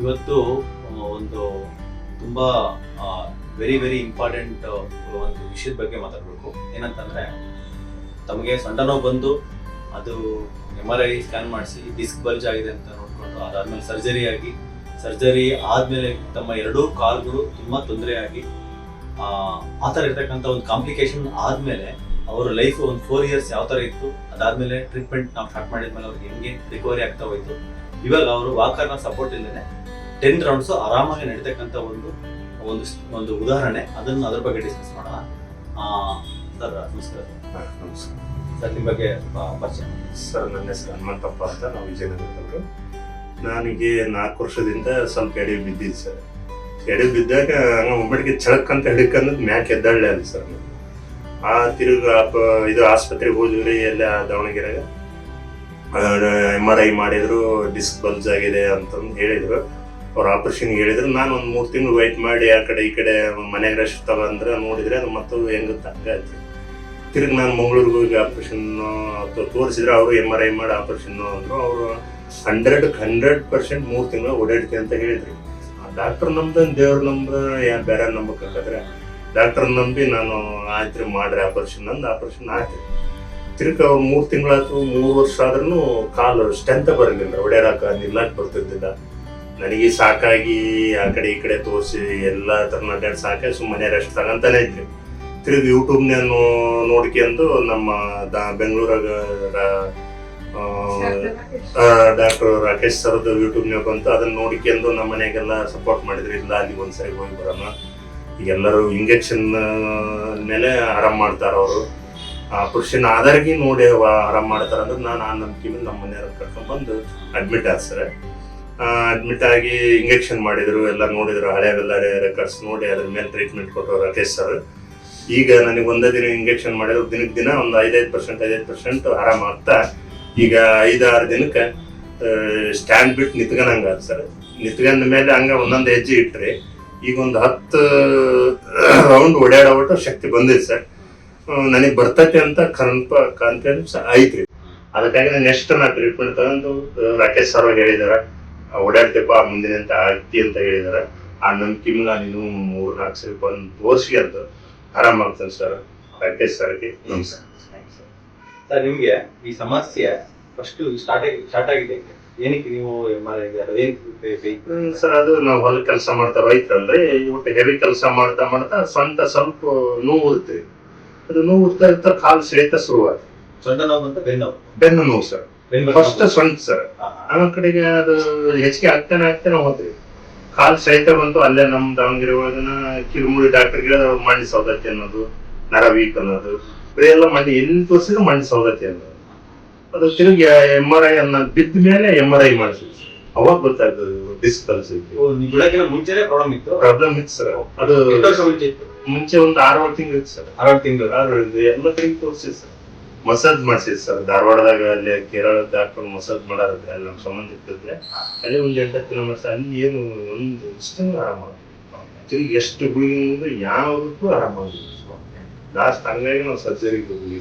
ಇವತ್ತು ಒಂದು ತುಂಬ ವೆರಿ ವೆರಿ ಇಂಪಾರ್ಟೆಂಟ್ ಒಂದು ವಿಷಯದ ಬಗ್ಗೆ ಮಾತಾಡಬೇಕು. ಏನಂತಂದ್ರೆ, ತಮಗೆ ಸೊಂಟ ನೋವು ಬಂದು, ಅದು ಎಂ ಆರ್ ಐ ಸ್ಕ್ಯಾನ್ ಮಾಡಿಸಿ ಡಿಸ್ಕ್ ಬಲ್ಜ್ ಆಗಿದೆ ಅಂತ ನೋಡ್ಕೊಂಡು ಅದಾದ್ಮೇಲೆ ಸರ್ಜರಿ ಆಗಿ ಸರ್ಜರಿ ಆದ್ಮೇಲೆ ತಮ್ಮ ಎರಡೂ ಕಾಲ್ಗಳು ತುಂಬಾ ತೊಂದರೆ ಆಗಿ ಆ ಆ ಥರ ಇರ್ತಕ್ಕಂಥ ಒಂದು ಕಾಂಪ್ಲಿಕೇಶನ್ ಆದ್ಮೇಲೆ, ಅವರ ಲೈಫ್ ಒಂದು ಫೋರ್ ಇಯರ್ಸ್ ಯಾವ ಥರ ಇತ್ತು, ಅದಾದ್ಮೇಲೆ ಟ್ರೀಟ್ಮೆಂಟ್ ನಾವು ಸ್ಟಾರ್ಟ್ ಮಾಡಿದ್ಮೇಲೆ ಅವ್ರಿಗೆ ಹೆಂಗೆ ರಿಕವರಿ ಆಗ್ತಾ ಹೋಯ್ತು, ಇವಾಗ ಅವರು ವಾಕರ್ನ ಸಪೋರ್ಟ್ ಇಲ್ಲದೆ ಟೆನ್ ರೌಂಡ್ಸ್ ಆರಾಮಾಗಿ ನಡೀತಕ್ಕಂಥ ಒಂದು ಒಂದು ಒಂದು ಉದಾಹರಣೆ. ಅದನ್ನು ಅದ್ರ ಬಗ್ಗೆ ಡಿಸ್ಕಸ್ ಮಾಡೋಣ. ಸರ್ ನಮಸ್ಕಾರ. ನಮಸ್ಕಾರ. ಸರ್ ನಿಮ್ಮ ಬಗ್ಗೆ ಪರಿಚಯ. ಸರ್ ನನ್ನ ಹೆಸರು ಹನುಮಂತಪ್ಪ ಅಂತ ನಾವು ವಿಜಯನಗರದವರು. ನನಗೆ ನಾಲ್ಕು ವರ್ಷದಿಂದ ಸ್ವಲ್ಪ ಎಡೆ ಬಿದ್ದಿದ್ದು ಸರ್. ಎಡೆ ಬಿದ್ದಾಗ ಹಂಗ ಒಬ್ಬಟ್ಟಿಗೆ ಚಳಕ್ ಅಂತ ಹಿಡ್ಕಂದ್ ಮ್ಯಾಕ್ ಎದ್ದಾಳೆ ಅಲ್ಲಿ ಸರ್ ಆ ತಿರುಗ ಇದು ಆಸ್ಪತ್ರೆಗೆ ಹೋದ್ವಿ ಎಲ್ಲ ದಾವಣಗೆರೆಗೆ. ಎಂ ಆರ್ ಐ ಮಾಡಿದ್ರು ಡಿಸ್ಕ್ ಬಲ್ಜ್ ಆಗಿದೆ ಅಂತಂದು ಹೇಳಿದ್ರು. ಅವ್ರು ಆಪರೇಷನ್ ಹೇಳಿದ್ರು ನಾನು ಒಂದು ಮೂರು ತಿಂಗಳು ವೆಯ್ಟ್ ಮಾಡಿ ಆ ಕಡೆ ಈ ಕಡೆ ಮನೆಗೆ ರೆಸ್ಟ್ ತಗೊಂಡ್ರೆ ನೋಡಿದ್ರೆ ಅದು ಮತ್ತು ಹೆಂಗುತ್ತೆ ಹಂಗಾಯ್ತು ತಿರುಗಿ ನಾನು ಮಂಗಳೂರಿಗೆ ಹೋಗಿ ಆಪರೇಷನ್ ತೋರಿಸಿದ್ರೆ ಅವರು ಎಂ ಆರ್ ಐ ಮಾಡಿ ಆಪರೇಷನ್ ಅಂದ್ರು. ಅವರು ಹಂಡ್ರೆಡ್ ಹಂಡ್ರೆಡ್ ಪರ್ಸೆಂಟ್ ಮೂರು ತಿಂಗಳು ಓಡಾಡ್ತೀನಿ ಅಂತ ಹೇಳಿದ್ರಿ. ಡಾಕ್ಟರ್ ನಮ್ದು ದೇವ್ರ ನಮ್ದು ಯಾ ಬೇರೆ ನಂಬಕ್ಕಾದ್ರೆ ಡಾಕ್ಟರ್ ನಂಬಿ ನಾನು ಆಯ್ತು ಮಾಡ್ರಿ ಆಪರೇಷನ್ ಅಂದು ಆಪರೇಷನ್ ಆಯ್ತು. ತಿರ್ಗಿ ಅವ್ರು ಮೂರು ತಿಂಗಳಾಯ್ತು, ಮೂರು ವರ್ಷ ಆದ್ರೂ ಕಾಲು ಸ್ಟ್ರೆಂತ್ ಬರಲಿಲ್ಲ ಒಡೆಯರಾಕ ನಿಲ್ಲಕ್ಕೆ ಬರ್ತಿದ್ದಿಲ್ಲ. ನನಗೆ ಸಾಕಾಗಿ ಆ ಕಡೆ ಈ ಕಡೆ ತೋರಿಸಿ ಎಲ್ಲ ಥರ ಅಡ್ಡಾಡಿ ಸಾಕಾಗಿ ಸುಮ್ಮನೆ ರೆಸ್ಟ್ ತಗಂತಾನೆ ಇದ್ರಿ ತಿರುಗಿ ಯೂಟ್ಯೂಬ್ನ ನೋಡ್ಕೊಂಡು ನಮ್ಮ ದಾ ಬೆಂಗಳೂರಾಗ ಡಾಕ್ಟರ್ ರಾಕೇಶ್ ಸರ್ದು ಯೂಟ್ಯೂಬ್ನಾಗ ಬಂತು. ಅದನ್ನ ನೋಡ್ಕೊಂಡು ನಮ್ಮ ಮನೆಗೆಲ್ಲ ಸಪೋರ್ಟ್ ಮಾಡಿದ್ರು. ಇಲ್ಲ, ಅಲ್ಲಿ ಒಂದ್ಸರಿ ಹೋಗಿ ಬರೋಣ. ಇಂಜೆಕ್ಷನ್ ಮೇಲೆ ಆರಾಮ್ ಮಾಡ್ತಾರ ಅವರು. ಪುರುಷನ ಆಧಾರಿಗೆ ನೋಡಿ ಆರಾಮ್ ಮಾಡ್ತಾರ ಅಂದ್ರೆ ನಾನು ಆ ನಂಬಿಕೆ ನಮ್ಮ ಮನೆಯವ್ರ ಕರ್ಕೊಂಡ್ಬಂದು ಅಡ್ಮಿಟ್ ಆದ ಸರ್ ಅಡ್ಮಿಟ್ ಆಗಿ ಇಂಜೆಕ್ಷನ್ ಮಾಡಿದ್ರು ಎಲ್ಲ ನೋಡಿದ್ರು ಹಳೆಯವೆಲ್ಲ ರೆಕಾರ್ಡ್ಸ್ ನೋಡಿ ಅದ್ರ ಮೇಲೆ ಟ್ರೀಟ್ಮೆಂಟ್ ಕೊಟ್ಟರು ರಾಕೇಶ್ ಸರ್ ಈಗ ನನಗೆ ಒಂದೇ ದಿನ ಇಂಜೆಕ್ಷನ್ ಮಾಡಿದ್ರು ದಿನಕ್ಕೆ ದಿನ ಒಂದು ಐದೈದು ಪರ್ಸೆಂಟ್ ಐದೈದು ಪರ್ಸೆಂಟ್ ಆರಾಮಾಗ್ತಾ ಈಗ ಐದಾರು ದಿನಕ್ಕೆ ಸ್ಟ್ಯಾಂಡ್ ಬಿಟ್ಟು ನಿತ್ಕೊಂಡಂಗ ಸರ್. ನಿತ್ಕೊಂಡ ಮೇಲೆ ಹಂಗ ಒಂದೊಂದು ಹೆಜ್ಜೆ ಇಟ್ರಿ. ಈಗ ಒಂದು ಹತ್ತು ರೌಂಡ್ ಓಡಾಡೋಬಿಟ್ಟು ಶಕ್ತಿ ಬಂದಿದೆ ಸರ್. ನನಗೆ ಬರ್ತೈತೆ ಅಂತ ಕನ್ಫ ಕಾನ್ಫಿಡೆನ್ಸ್ ಐತ್ರಿ. ಅದಕ್ಕಾಗಿ ನಾನು ನೆಕ್ಸ್ಟ್ ನಾ ಟ್ರೀಟ್ಮೆಂಟ್ ತಗೊಂಡು ರಾಕೇಶ್ ಸರ್ ಹೇಳಿದಾರೆ ಓಡಾಡ್ತೇಪ ಮುಂದಿನ ಅಂತ ಆಗ್ತಿ ಅಂತ ಹೇಳಿದಾರೆ. ಆ ನಂಬಿಕೆ ನೀನು ಮೂರ್ ನಾಲ್ಕು ಸರಿ ಬಂದು ತೋರಿಸಿ ಅಂತ ಆರಾಮಾಗ್ತಾನೆ ಸರ್ ರಾಕೇಶ್ ಸರ್ಗೆ ನಮಸ್ಕಾರ ಸರ್ ನಿಮ್ಗೆ ಈ ಸಮಸ್ಯೆ ಫಸ್ಟ್ ಸ್ಟಾರ್ಟ್ ಸ್ಟಾರ್ಟ್ ಆಗಿದೆ? ಏನಕ್ಕೆ ನೀವು ಸರ್ ಅದು ನಾವು ಹೊಲ ಕೆಲಸ ಮಾಡ್ತಾ ರೈತರಲ್ರಿ ಇವತ್ತು ಹೆವಿ ಕೆಲಸ ಮಾಡ್ತಾ ಮಾಡ್ತಾ ಸ್ವಂತ ಸ್ವಲ್ಪ ನೋವು ಇರುತ್ತೆ ಅದು ನೋವು ಇರ್ತಾ ಇರ್ತಾ ಕಾಲು ಸೆಳೆತ ಶುರುವಾಯ್ತು ಸೊಂಟ ನೋವು ಅಂತ ಬೆನ್ನು ನೋವು. ಬೆನ್ನು ನೋವು ಸರ್ ಫಸ್ಟ್ ಸ್ವಂತ ಸರ್ ಆ ಕಡೆಗೆ ಅದು ಹೆಚ್ಚಿಗೆ ಆಗ್ತಾನೆ ಆಗ್ತಾನೆ ಹೋದ್ರಿ ಕಾಲ್ ಸಹಿತ ಬಂತು ಅಲ್ಲೇ ನಮ್ ದಾವಣಗೆರೆ ಒಳಗನ ಡಾಕ್ಟರ್ ಡಾಕ್ಟರ್ಗೆ ಮಂಡಿ ಸೌದತ್ತಿ ಅನ್ನೋದು ನರ ವೀಕ್ ಅನ್ನೋದು ಎಲ್ಲ ಮಂಡಿ ಎಲ್ಲಿ ತೋರಿಸಿದ್ರು ಮಂಡಿ ಸೌದತ್ತಿ ಅನ್ನೋದು. ಅದು ತಿರುಗಿ ಎಂ ಆರ್ ಐ ಅನ್ನ ಬಿದ್ದ ಮೇಲೆ ಎಂ ಆರ್ ಐ ಮಾಡಿಸಿದ್ವಿ ಅವಾಗ ಗೊತ್ತಾಗ್ತದೆ ಡಿಸ್ಕ್ ಕಲ್ಸಿ ಮುಂಚೆನೆ ಪ್ರಾಬ್ಲಮ್ ಇತ್ತು? ಪ್ರಾಬ್ಲಮ್ ಇತ್ತು ಸರ್ ಅದು ಮುಂಚೆ ಒಂದು ಆರು ತಿಂಗಳು ಇತ್ತು ಸರ್ ಆರು ತಿಂಗಳು. ಆರು ಇದು ಎಲ್ಲ ಕಡೆಗೆ ತೋರಿಸಿದ್ ಸರ್ ಮಸಾಜ್ ಮಾಡ್ಸಿದ್ ಸರ್. ಧಾರವಾಡದಾಗ ಅಲ್ಲಿ ಕೇರಳದ ಡಾಕ್ಟರ್ ಮಸಾಜ್ ಮಾಡೋದ್ರೆ ಅಲ್ಲಿ ನಮ್ಮ ಸಂಬಂಧ ಇರ್ತದೆ ಅಲ್ಲಿ ಒಂದು ಹತ್ತು ಕಿಲೋಮೀಟರ್ ಅಲ್ಲಿ ಏನು ಒಂದು ಇಷ್ಟು ಆರಾಮ ತಿರುಗಿ ಎಷ್ಟು ಗುಳಿಗೆ ಯಾವುದಕ್ಕೂ ಆರಾಮಾಗಿಲ್ಲ ಲಾಸ್ಟ್ ಹಂಗಾಗಿ ನಾವು ಸರ್ಜರಿಗೆ ಹೋಗಿ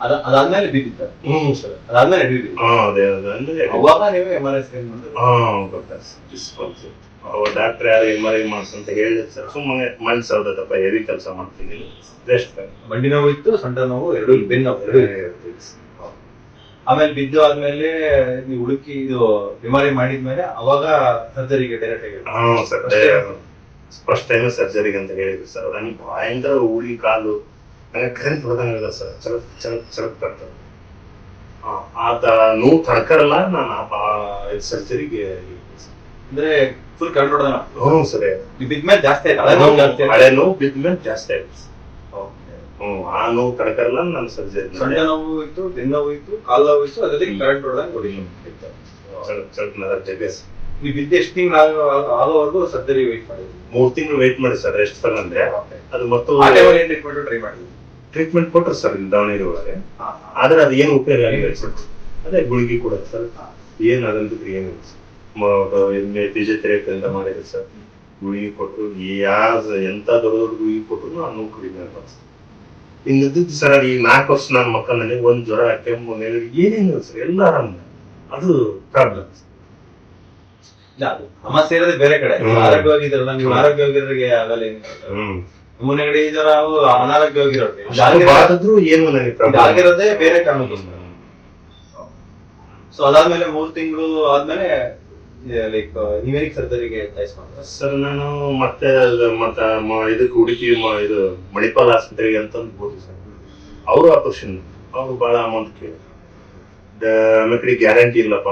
ಅದಾದ್ಮೇಲೆ ಬಿದ್ದಿತ್ತು. ಹ್ಮ್ ಸರ್. ಅದಾದ್ಮೇಲೆ ಬಿದ್ದಿತ್ತು. ಹಾ ಅದೇ ಅದೇ ಅಂದ್ರೆ ಅವಾಗ ನೀವೇ ಎಂ ಆರ್ ಐ ಸ್ಕ್ಯಾನ್ ಮಾಡಿದ್ರು? ಹಾಂ ಗೊತ್ತಾಯ್ತು ಅವ ಡಾಕ್ಟ್ರ್ ಯಾರು ಎಂ ಆರ್ ಐ ಮಾಡ್ಸಂತ ಹೇಳಿದ್ರು ಸರ್. ಸುಮ್ಮನೆ ಮನ್ಸು ಹೌದಪ್ಪ ಹೆವಿ ಕೆಲಸ ಮಾಡ್ತೀನಿ ರೆಸ್ಟ್ ಮಂಡಿ ನೋವು ಇತ್ತು ಸೊಂಟ ನೋವು ಎರಡು ಬೆನ್ನು ನೋವು. ಎರಡು. ಆಮೇಲೆ ಬಿದ್ದು ಆದ್ಮೇಲೆ ನೀವು ಹುಡುಕಿ ಇದು ಬಿಮಾರಿ ಮಾಡಿದ್ಮೇಲೆ ಅವಾಗ ಸರ್ಜರಿಗೆ ಡೈರೆಕ್ಟ್ ಆಗಿ ಹಾ ಸರ್. ಫಸ್ಟ್ ಟೈಮ್ ಸರ್ಜರಿಗೆ ಅಂತ ಹೇಳಿದ್ರು ಸರ್. ನನಗೆ ಭಯಂಕರ ಉಳಿ ಕಾಲು ಕರೆಂಟ್ ಹೊಡೆದಂಗಿಲ್ಲ ಸರ್. ಚಲಕ್ ಚಲಕ್ ಚಲಕ್ ಬರ್ತದೆ. ಆತ ನೋವು ತಡ್ಕರಲ್ಲ ನಾನು ಆ ಸರ್ಜರಿಗೆ ಅಂದ್ರೆ ಫುಲ್ ಕಂಟ್ರೋಲ್ ಹ್ಞೂ ಸರ್ ಬಿದ್ದ ಬಿದ್ಮೇಲೆ ಜಾಸ್ತಿ ಆಯ್ತು? ಹಳೆ ನೋವು ಜಾಸ್ತಿ ಹಳೆ ನೋವು ಬಿದ್ದ ಮೇಲೆ ಜಾಸ್ತಿ ಆಯ್ತು ಹ್ಞೂ ಆ ನೋವು ತಡ್ಕರಲ್ಲ ನಾನು ಸರ್ಜರಿ ಸೊಂಟ ನೋವು ಇತ್ತು ದಿನ ನೋವು ಇತ್ತು ಕಾಲು ನೋವು ಇತ್ತು ಅದ್ರ ಕರೆಂಟ್ ಹೊಡೆದಂಗೆ ಕೊಡಿ ಚಲಕ್ ಚಲಕ್ ನರ ಜಗ ನೀವು ಬಿದ್ದು ಎಷ್ಟು ತಿಂಗಳು ಆಗೋವರೆಗೂ ಸರ್ಜರಿ ವೇಟ್ ಮಾಡಿದ್ವಿ ಮೂರು ತಿಂಗಳು ವೇಟ್ ಮಾಡಿ ಸರ್ ರೆಸ್ಟ್ ತಗೊಂಡ್ರೆ. ಅದು ಮತ್ತು ಟ್ರೈ ಮಾಡಿದ್ವಿ ಟ್ರೀಟ್ಮೆಂಟ್ ಕೊಟ್ಟರು ಸರ್ ಇಲ್ಲಿ ದಾವಣಗೆರೆ ಒಳಗೆ ಆದ್ರೆ ಅದು ಏನು ಉಪಯೋಗ ಆಗಿಲ್ಲ ಸರ್. ಅದೇ ಗುಳಿಗೆ ಕೂಡ ಸರ್. ಏನು ಏನಿಲ್ಲ ಏನು ಫಿಸಿಯೋಥೆರಪಿ ಅಂತ ಮಾಡಿದ್ರೆ ಸರ್. ಗುಳಿಗೆ ಕೊಟ್ಟರು. ಯಾವ ಎಂತ ದೊಡ್ಡ ದೊಡ್ಡ ಗುಳಿಗೆ ಕೊಟ್ಟರು ಆ ನೋವು ಕಡಿಮೆ ಆಗ್ಬಾರ್ದು ಹಿಂಗಿದ್ದು ಸರ್ ಈಗ ನಾಲ್ಕು ವರ್ಷ ನನ್ನ ಮಕ್ಕಳಲ್ಲಿ ಒಂದ್ ಜ್ವರ ಕೆಮ್ಮು ನೆಗಡಿ ಏನೇನು ಸರ್. ಎಲ್ಲ ಆರಾಮ. ಅದು ಪ್ರಾಬ್ಲಮ್ ಇಲ್ಲ ಅದು ಸಮಸ್ಯೆ ಇರೋದೇ ಬೇರೆ ಕಡೆ. ಆರೋಗ್ಯವಾಗಿದ್ರಲ್ಲ ನೀವು ಹ್ಮ್. ಆರೋಗ್ಯವಾಗಿರೋರಿಗೆ ಆಗಲ್ಲ ಏನು ಹ್ಮ್ ನಮ್ಮ ನೆಗಡಿ ಇದರ ನಾವು ಅನಾರೋಗ್ಯ ಹೋಗಿರೋದು ಏನು ಇದು. ಆಗಿರೋದೇ ಬೇರೆ ಕಾರಣಕ್ಕೋಸ್ಕರ ಸೊ ಅದಾದ್ಮೇಲೆ ಮೂರ್ ತಿಂಗಳು ಆದ್ಮೇಲೆ ಲೈಕ್ ನೀವೇನಿಗೆ ಸರ್ಜರಿಗೆ ಸರ್ ನಾನು ಮತ್ತೆ ಮತ್ತೆ ಇದಕ್ಕೆ ಹುಡುಕಿ ಮ- ಇದು ಮಣಿಪಾಲ್ ಆಸ್ಪತ್ರೆಗೆ ಅಂತ ಹೋಗಿ ಸರ್ ಅವರು ಆಪರೇಷನ್ ಅವ್ರು ಬಹಳ ಅಮೌಂಟ್ ಕೇಳಿ ಆಮೇಲೆ ಕಡೆ ಗ್ಯಾರಂಟಿ ಇಲ್ಲಪ್ಪ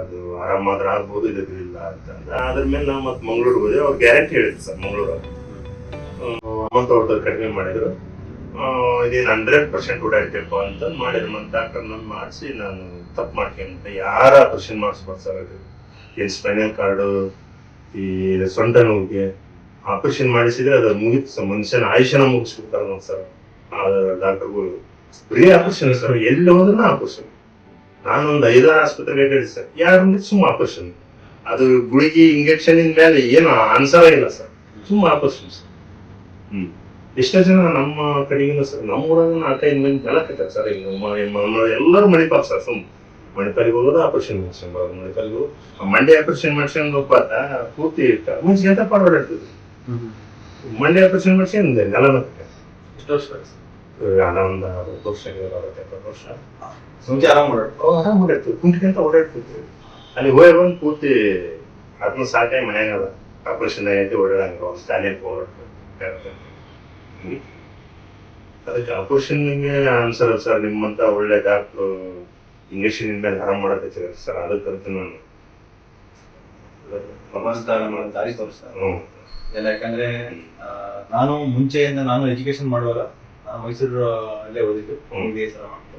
ಅದು ಆರಾಮಾದ್ರೆ ಆಗ್ಬೋದು ಇದು ಇಲ್ಲ ಅಂತ ಅಂದ. ಅದ್ರ ಮೇಲೆ ನಾವು ಮತ್ತೆ ಮಂಗಳೂರು ಹೋದೆ. ಅವ್ರು ಗ್ಯಾರಂಟಿ ಹೇಳಿದ್ರು ಸರ್ ಮಂಗಳೂರು ಅಮೌಂಟ್ ಅವ್ರದ್ದು ಕಡಿಮೆ ಮಾಡಿದ್ರು. ಇದೇನು ಹಂಡ್ರೆಡ್ ಪರ್ಸೆಂಟ್ ಓಡಾಡ್ತೇಪ್ಪ ಅಂತ ಮಾಡಿದ್ರು. ಮತ್ತೆ ಡಾಕ್ಟರ್ ನಾನು ಮಾಡಿಸಿ ನಾನು ತಪ್ಪು ಮಾಡ್ಕೊಂತ ಯಾರ ಆಪರೇಷನ್ ಮಾಡಿಸ್ಬೋದು ಸರ್ ಅದು. ಏನು ಸ್ಪೈನಲ್ ಕಾರ್ಡು ಈ ಸೊಂಟ ನೋವಿಗೆ ಆಪರೇಷನ್ ಮಾಡಿಸಿದ್ರೆ ಅದು ಮುಗಿತು ಮನುಷ್ಯನ ಆಯುಷನ ಮುಗಿಸ್ಬಿಡ್ತಾರೆ ಸರ್ ಡಾಕ್ಟರ್ಗಳು ಬರೀ ಆಪರೇಷನ್ ಸರ್, ಎಲ್ಲಿ ಹೋದ್ರೂ ಆಪರೇಷನ್. ನಾನೊಂದು ಐದಾರು ಆಸ್ಪತ್ರೆಗೆ ಹೇಳಿ ಸರ್. ಯಾರು ಸುಮ್ಮ ಆಪರೇಷನ್. ಅದು ಗುಳಿಗೆ ಇಂಜೆಕ್ಷನ್ ಮೇಲೆ ಏನು ಆನ್ಸರ್ ಇಲ್ಲ ಸರ್. ಸುಮ್ಮ ಆಪರೇಷನ್ ಸರ್. ಹ್ಮ್. ಎಷ್ಟೋ ಜನ ನಮ್ಮ ಕಡೆಗಿನ ಸರ್ ನಮ್ಮ ಊರಾಗ ನಾಲ್ಕೈದು ಮಂದಿ ಜನ ಕಟ್ಟಾರೆ ಸರ್. ಈಗ ನಮ್ಮ ಮ- ಎಲ್ಲರೂ ಮಣಿಪಾಲ್ ಸರ್. ಸುಮ್ ಮಣಿಪಾಲಿಗೆ ಹೋಗೋದು ಆಪರೇಷನ್ ಮಾಡ್ಸ್ಕೊಂಡ್ ಮಣಿಪಾಲಿಗೂ ಮಂಡ್ಯ ಆಪರೇಷನ್ ಮಾಡ್ಸ್ಕೊಂಡ್ ಹೋಗ್ಬಾರ್ದ ಪೂರ್ತಿ ಮುಂಚೆ ಎಂತ ಪಾಡೋಡಿರ್ತದೆ ಮಂಡ್ಯ ಆಪರೇಷನ್ ಮಾಡ್ಸ್ಕೊಂಡ್ ನೆಲನ ಎಷ್ಟು ವರ್ಷ ಒಂದು ಅರವತ್ತು ವರ್ಷ ಅರವತ್ತು ಎಪ್ಪತ್ತು ವರ್ಷ. ಮುಂಚೆ ಆರಾಮ್ ಅವ್ ಆರಾಮ್ ಓಡಾಡ್ತೀವಿ ಕುಂಟಿಗೆ ಓಡಾಡ್ತಿದ್ವಿ. ಅಲ್ಲಿ ಹೋಗಿ ಬಂದು ಪೂರ್ತಿ ಅದನ್ನ ಸಾಕಾಗಿ ಮನೆಯಾಗ ಆಪರೇಷನ್ ಆಗೈತಿ ಓಡಾಡಂಗ ಒಂದು ಸ್ಟಾಲಿನ್ ಓಡಾಡ್ತೀವಿ ಅದಕ್ಕೆ ಆಪರೇಷನ್ಗೆ ಅನ್ಸಲ್ಲ ಸರ್ ನಿಮ್ಮಂತ ಒಳ್ಳೆ ಡಾಕ್ಟ್ರು ಇಂಜೆಕ್ಷನ್ ಇಂದ ಆರಾಮ್ ಮಾಡಕತ್ತೀರ ಸರ್ ಅದಕ್ಕಂತ ನಾನು. ಭಗವಂತ ನಾನು ದಾರಿ ತೋರಿಸ್ತಾರೆ ಹ್ಞೂ ಎಲ್ಲ ಯಾಕಂದ್ರೆ ಆ, ನಾನು ಮುಂಚೆಯಿಂದ ನಾನು ಎಜುಕೇಶನ್ ಮಾಡುವಾಗ ಮೈಸೂರು ಅಲ್ಲೇ ಓದಿದ್ದು. ಹ್ಮ್. ಎಂ ಬಿ ಎಸ್ ಎಲ್ಲ ಮಾಡ್ತು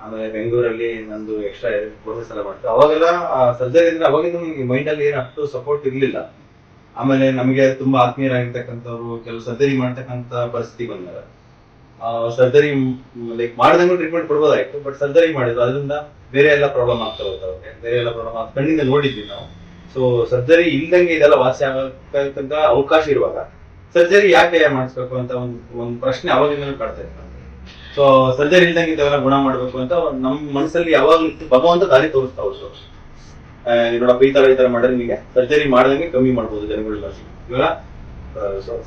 ಆಮೇಲೆ ಬೆಂಗಳೂರಲ್ಲಿ ನಂದು ಎಕ್ಸ್ಟ್ರಾ ಕೋರ್ಸಸ್ ಎಲ್ಲ ಮಾಡ್ತು ಅವಾಗೆಲ್ಲ ಸರ್ಜರಿ ಅಂದ್ರೆ ಅವಾಗಿಂದ ನನಗೆ ಮೈಂಡ್ ಅಲ್ಲಿ ಏನು ಅಷ್ಟು ಸಪೋರ್ಟ್ ಇರ್ಲಿಲ್ಲ. ಆಮೇಲೆ ನಮಗೆ ತುಂಬಾ ಆತ್ಮೀಯರಾಗಿರ್ತಕ್ಕಂಥವ್ರು ಕೆಲವು ಸರ್ಜರಿ ಮಾಡ್ತಕ್ಕಂತ ಪರಿಸ್ಥಿತಿ ಬಂದಾಗ ಸರ್ಜರಿ ಲೈಕ್ ಮಾಡ್ದಂಗೂ ಟ್ರೀಟ್ಮೆಂಟ್ ಕೊಡ್ಬೋದಾಯ್ತು ಬಟ್ ಸರ್ಜರಿ ಮಾಡಿದ್ರು, ಅದರಿಂದ ಬೇರೆ ಎಲ್ಲ ಪ್ರಾಬ್ಲಮ್ ಆಗ್ತಾ ಹೋಗ್ತಾ ಅವ್ರಿಗೆ ಬೇರೆ ಎಲ್ಲ ಪ್ರಾಬ್ಲಮ್ ಕಣ್ಣಿಂದ ನೋಡಿದ್ವಿ ನಾವು. ಸೊ ಸರ್ಜರಿ ಇಲ್ದಂಗೆ ಇದೆಲ್ಲ ವಾಸಿ ಆಗತಕ್ಕಂತ ಅವಕಾಶ ಇರುವಾಗ, ಸರ್ಜರಿ ಯಾಕೆ ಮಾಡಿಸ್ಬೇಕು ಅಂತ ಒಂದು ಒಂದು ಪ್ರಶ್ನೆ ಅವಾಗಿಂದ ಕಾಡ್ತಾ ಇತ್ತು ಸೊ ಸರ್ಜರಿ ಇಲ್ದಂಗೆ ಇದೆಲ್ಲ ಗುಣ ಮಾಡ್ಬೇಕು ಅಂತ ನಮ್ಮ ನಮ್ ಮನಸ್ಸಲ್ಲಿ ಇತ್ತು. ಭಗವಂತ ದಾರಿ ತೋರಿಸ್ತಾ ಹೋದ್ರು. ನೋಡಪ್ಪ, ಈ ತರ ಈ ತರ ಮಾಡಿದ್ರೆ ನಿಮಗೆ ಸರ್ಜರಿ ಮಾಡ್ದಂಗೆ ಕಮ್ಮಿ ಮಾಡ್ಬೋದು ಜನಗಳೆಲ್ಲ. ಇವಾಗ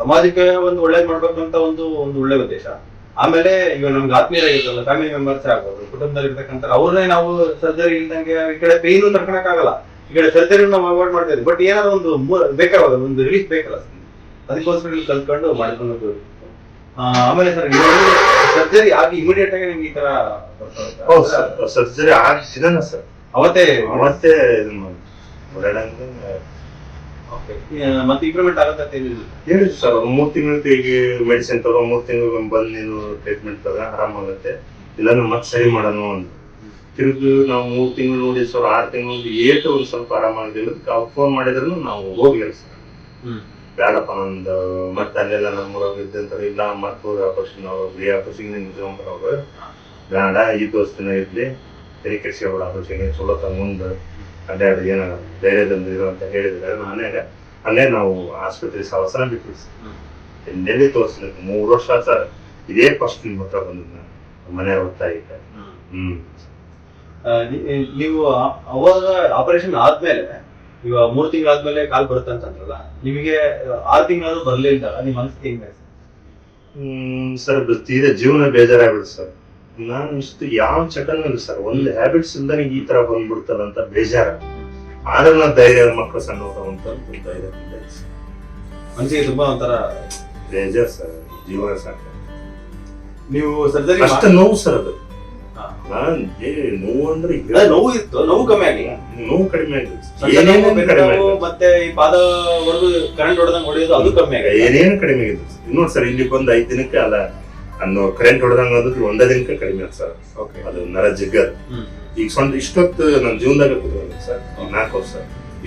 ಸಮಾಜಕ್ಕೆ ಒಂದು ಒಳ್ಳೇದ್ ಮಾಡ್ಬೇಕು ಅಂತ ಒಂದು ಒಂದು ಒಳ್ಳೆ ಉದ್ದೇಶ. ಆಮೇಲೆ ಇವಾಗ ನಮ್ಗೆ ಆತ್ಮೀಯರಾಗಿರ್ತಲ್ಲ ಫ್ಯಾಮಿಲಿ ಮೆಂಬರ್ಸ್ ಆಗ್ಬೋದು ಕುಟುಂಬದಲ್ಲಿ ಇರ್ತಕ್ಕಂಥ ಅವ್ರನ್ನೇ ನಾವು ಸರ್ಜರಿ ಇಲ್ದಂಗೆ ಈ ಕಡೆ ಪೇನು ತರ್ಕೊಳಕ್ ಆಗಲ್ಲ ಈ ಕಡೆ ಸರ್ಜರಿ ನಾವು ಅವಾಯ್ಡ್ ಮಾಡ್ತಾ ಬಟ್ ಏನಾದ್ರು ಒಂದು ಬೇಕಾಗಲ್ಲ, ಒಂದು ರಿಲೀಫ್ ಬೇಕಲ್ಲ ಅದಕ್ಕೋಸ್ಕರ ಇಲ್ಲಿ ಕಲ್ತ್ಕೊಂಡು ಮಾಡ್ಕೊಂಡು ಆಮೇಲೆ ಸರ್ ಸರ್ಜರಿ ಆಗಿ ಇಮಿಡಿಯೇಟ್ ಆಗಿ ನಿಮ್ಗೆ ಈ ತರ ಸರ್ಜರಿ ಆಗ್ತಿದ್ದಾನ ಸರ್. ಅವತ್ತೇ ಅವತ್ತೇ ಇದನ್ನ ಮಾಡಿ. Okay. ಮತ್ತೆ ಇಂಪ್ರೂವ್ಮೆಂಟ್ ಆಗುತ್ತೆ ಹೇಳಿ ಸರ್ ಮೂರು ತಿಂಗಳು ತೆಗಿ ಮೆಡಿಸಿನ್ ತಗೋ ಮೂರು ತಿಂಗಳು ಬಂದು ನೀನು ಟ್ರೀಟ್ಮೆಂಟ್ ತಗೋ ಆರಾಮಾಗುತ್ತೆ. ಇಲ್ಲ ಮತ್ತೆ ಸರಿ ಮಾಡೋಣ ಅಂತ ತಿರುಗಿ ನಾವು ಮೂರು ತಿಂಗಳು ನೋಡಿ ಸರ್ ಆರು ತಿಂಗಳು ಏಟು ಒಂದು ಸ್ವಲ್ಪ ಆರಾಮಾಗಿಲ್ಲ ಅವ್ರು ಫೋನ್ ಮಾಡಿದ್ರು ನಾವು ಹೋಗಿಲ್ಲ ಸರ್. ಬೇಡಪ್ಪ ನಂದು ಮತ್ತೆ ಅಲ್ಲೆಲ್ಲ ನಮ್ಮೂರಾಗ ಇದ್ದಂತಾರೆ ಇಲ್ಲ ಮತ್ತೆ ಆಪರೇಷನ್ ಅವ್ರು ಬಿ ಆಪರೇಷನ್ ನಿಂತ್ಕೊಂಡ್ರು ಬೇಡ ಈ ದೋಸ್ತಿನ ಇರ್ಲಿ. ತೆರೆ ಕೆಡ್ಸ್ಕೊಬೇಡ ಆಪರೇಷನ್ ಚಲೋ ಮುಂದೆ ಅಡ್ಡಾಡಿ ಏನ ಧೈರ್ಯದಂದು ಅಂತ ಹೇಳಿದ್ರೆ. ಮನೆಯಾಗ ಅಲ್ಲೇ ನಾವು ಆಸ್ಪತ್ರೆ ಸವಸನ ಬಿಟ್ಟು ಎಲ್ಲೆಲ್ಲಿ ತೋರಿಸ್ಲಿಕ್ಕೆ ಮೂರು ವರ್ಷ ಸರ್ ಇದೇ ಫಸ್ಟ್ ನಿಮ್ಮ ಹತ್ರ ಬಂದದ್ದು ನಾನು ಮನೆ ಹೊತ್ತಾಗಿದ್ದೆ ಹ್ಮ್. ನೀವು ಅವಾಗ ಆಪರೇಷನ್ ಆದ್ಮೇಲೆ ಈಗ ಮೂರ್ ತಿಂಗಳಾದ್ಮೇಲೆ ಕಾಲ್ ಬರುತ್ತೆ ಅಂತಂದ್ರಲ್ಲ ನಿಮಗೆ ಆರು ತಿಂಗಳಾದ್ರೂ ಬರ್ಲಿಲ್ಲ ನಿಮ್ ಮನಸ್ಸಿಗೆ ಹೆಂಗ ಹ್ಮ್ ಸರ್ ತೀರಾ ಜೀವನ ಬೇಜಾರಾಗ್ಬಿಡುತ್ತೆ ಸರ್. ನಾನು ಇಷ್ಟು ಯಾವ ಚಟನೂ ಸರ್. ಒಂದು ಹ್ಯಾಬಿಟ್ಸ್ ಇಲ್ದಾನೆ ಈ ತರ ಅಂತ ಬೇಜಾರ. ಆದ್ರೆ ನಾನು ಧೈರ್ಯ ಮಕ್ಕಳು ಸಣ್ಣ ಅಂತ ಧೈರ್ಯ. ಮನಸ್ಸಿಗೆ ತುಂಬಾ ಒಂಥರ ಬೇಜಾರ್ ಸರ್. ಜೀವನ ಸಾಕು. ನೀವು ಸರ್ಜರಿ ಅಷ್ಟ ನೋವು ಸರ್ ಅದು. ನಾನ್ ಏ ನೋವು ಅಂದ್ರೆ ನೋವು ಇತ್ತು. ನೋವು ಕಮ್ಮಿ ಆಗಿಲ್ಲ ನೋವು ಕಡಿಮೆ ಆಗಿದೆ? ಮತ್ತೆ ಈ ಪಾದ ಹೊಡೆದು ಕರೆಂಟ್ ಹೊಡೆದಂಗ್ ಹೊಡೆಯೋದು ಅದು ಕಮ್ಮಿ ಆಗಿದೆ. ಏನೇನು ಕಡಿಮೆ ಆಗಿದೆ? ನೋಡಿ ಸರ್ ಇಲ್ಲಿ ಬಂದು ಐದು ದಿನಕ್ಕೆ ಅಲ್ಲ ಅನ್ನೋ ಕರೆಂಟ್ ಹೊಡೆದಂಗ ಅಂದ್ರೆ ಒಂದೇ ದಿನಕ್ಕೆ ಕಡಿಮೆ ಆಯ್ತು ಸರ್. ಓಕೆ ಅದು ನರ ಜಿಗ್ಗದ್ ಈಗ ಸ್ವಂತ ಇಷ್ಟೊತ್ತು ನನ್ನ ಜೀವನದಾಗ ಕುತ್ಕೊಂಡೆ ಸರ್. ನಾಲ್ಕು ವರ್ಷ.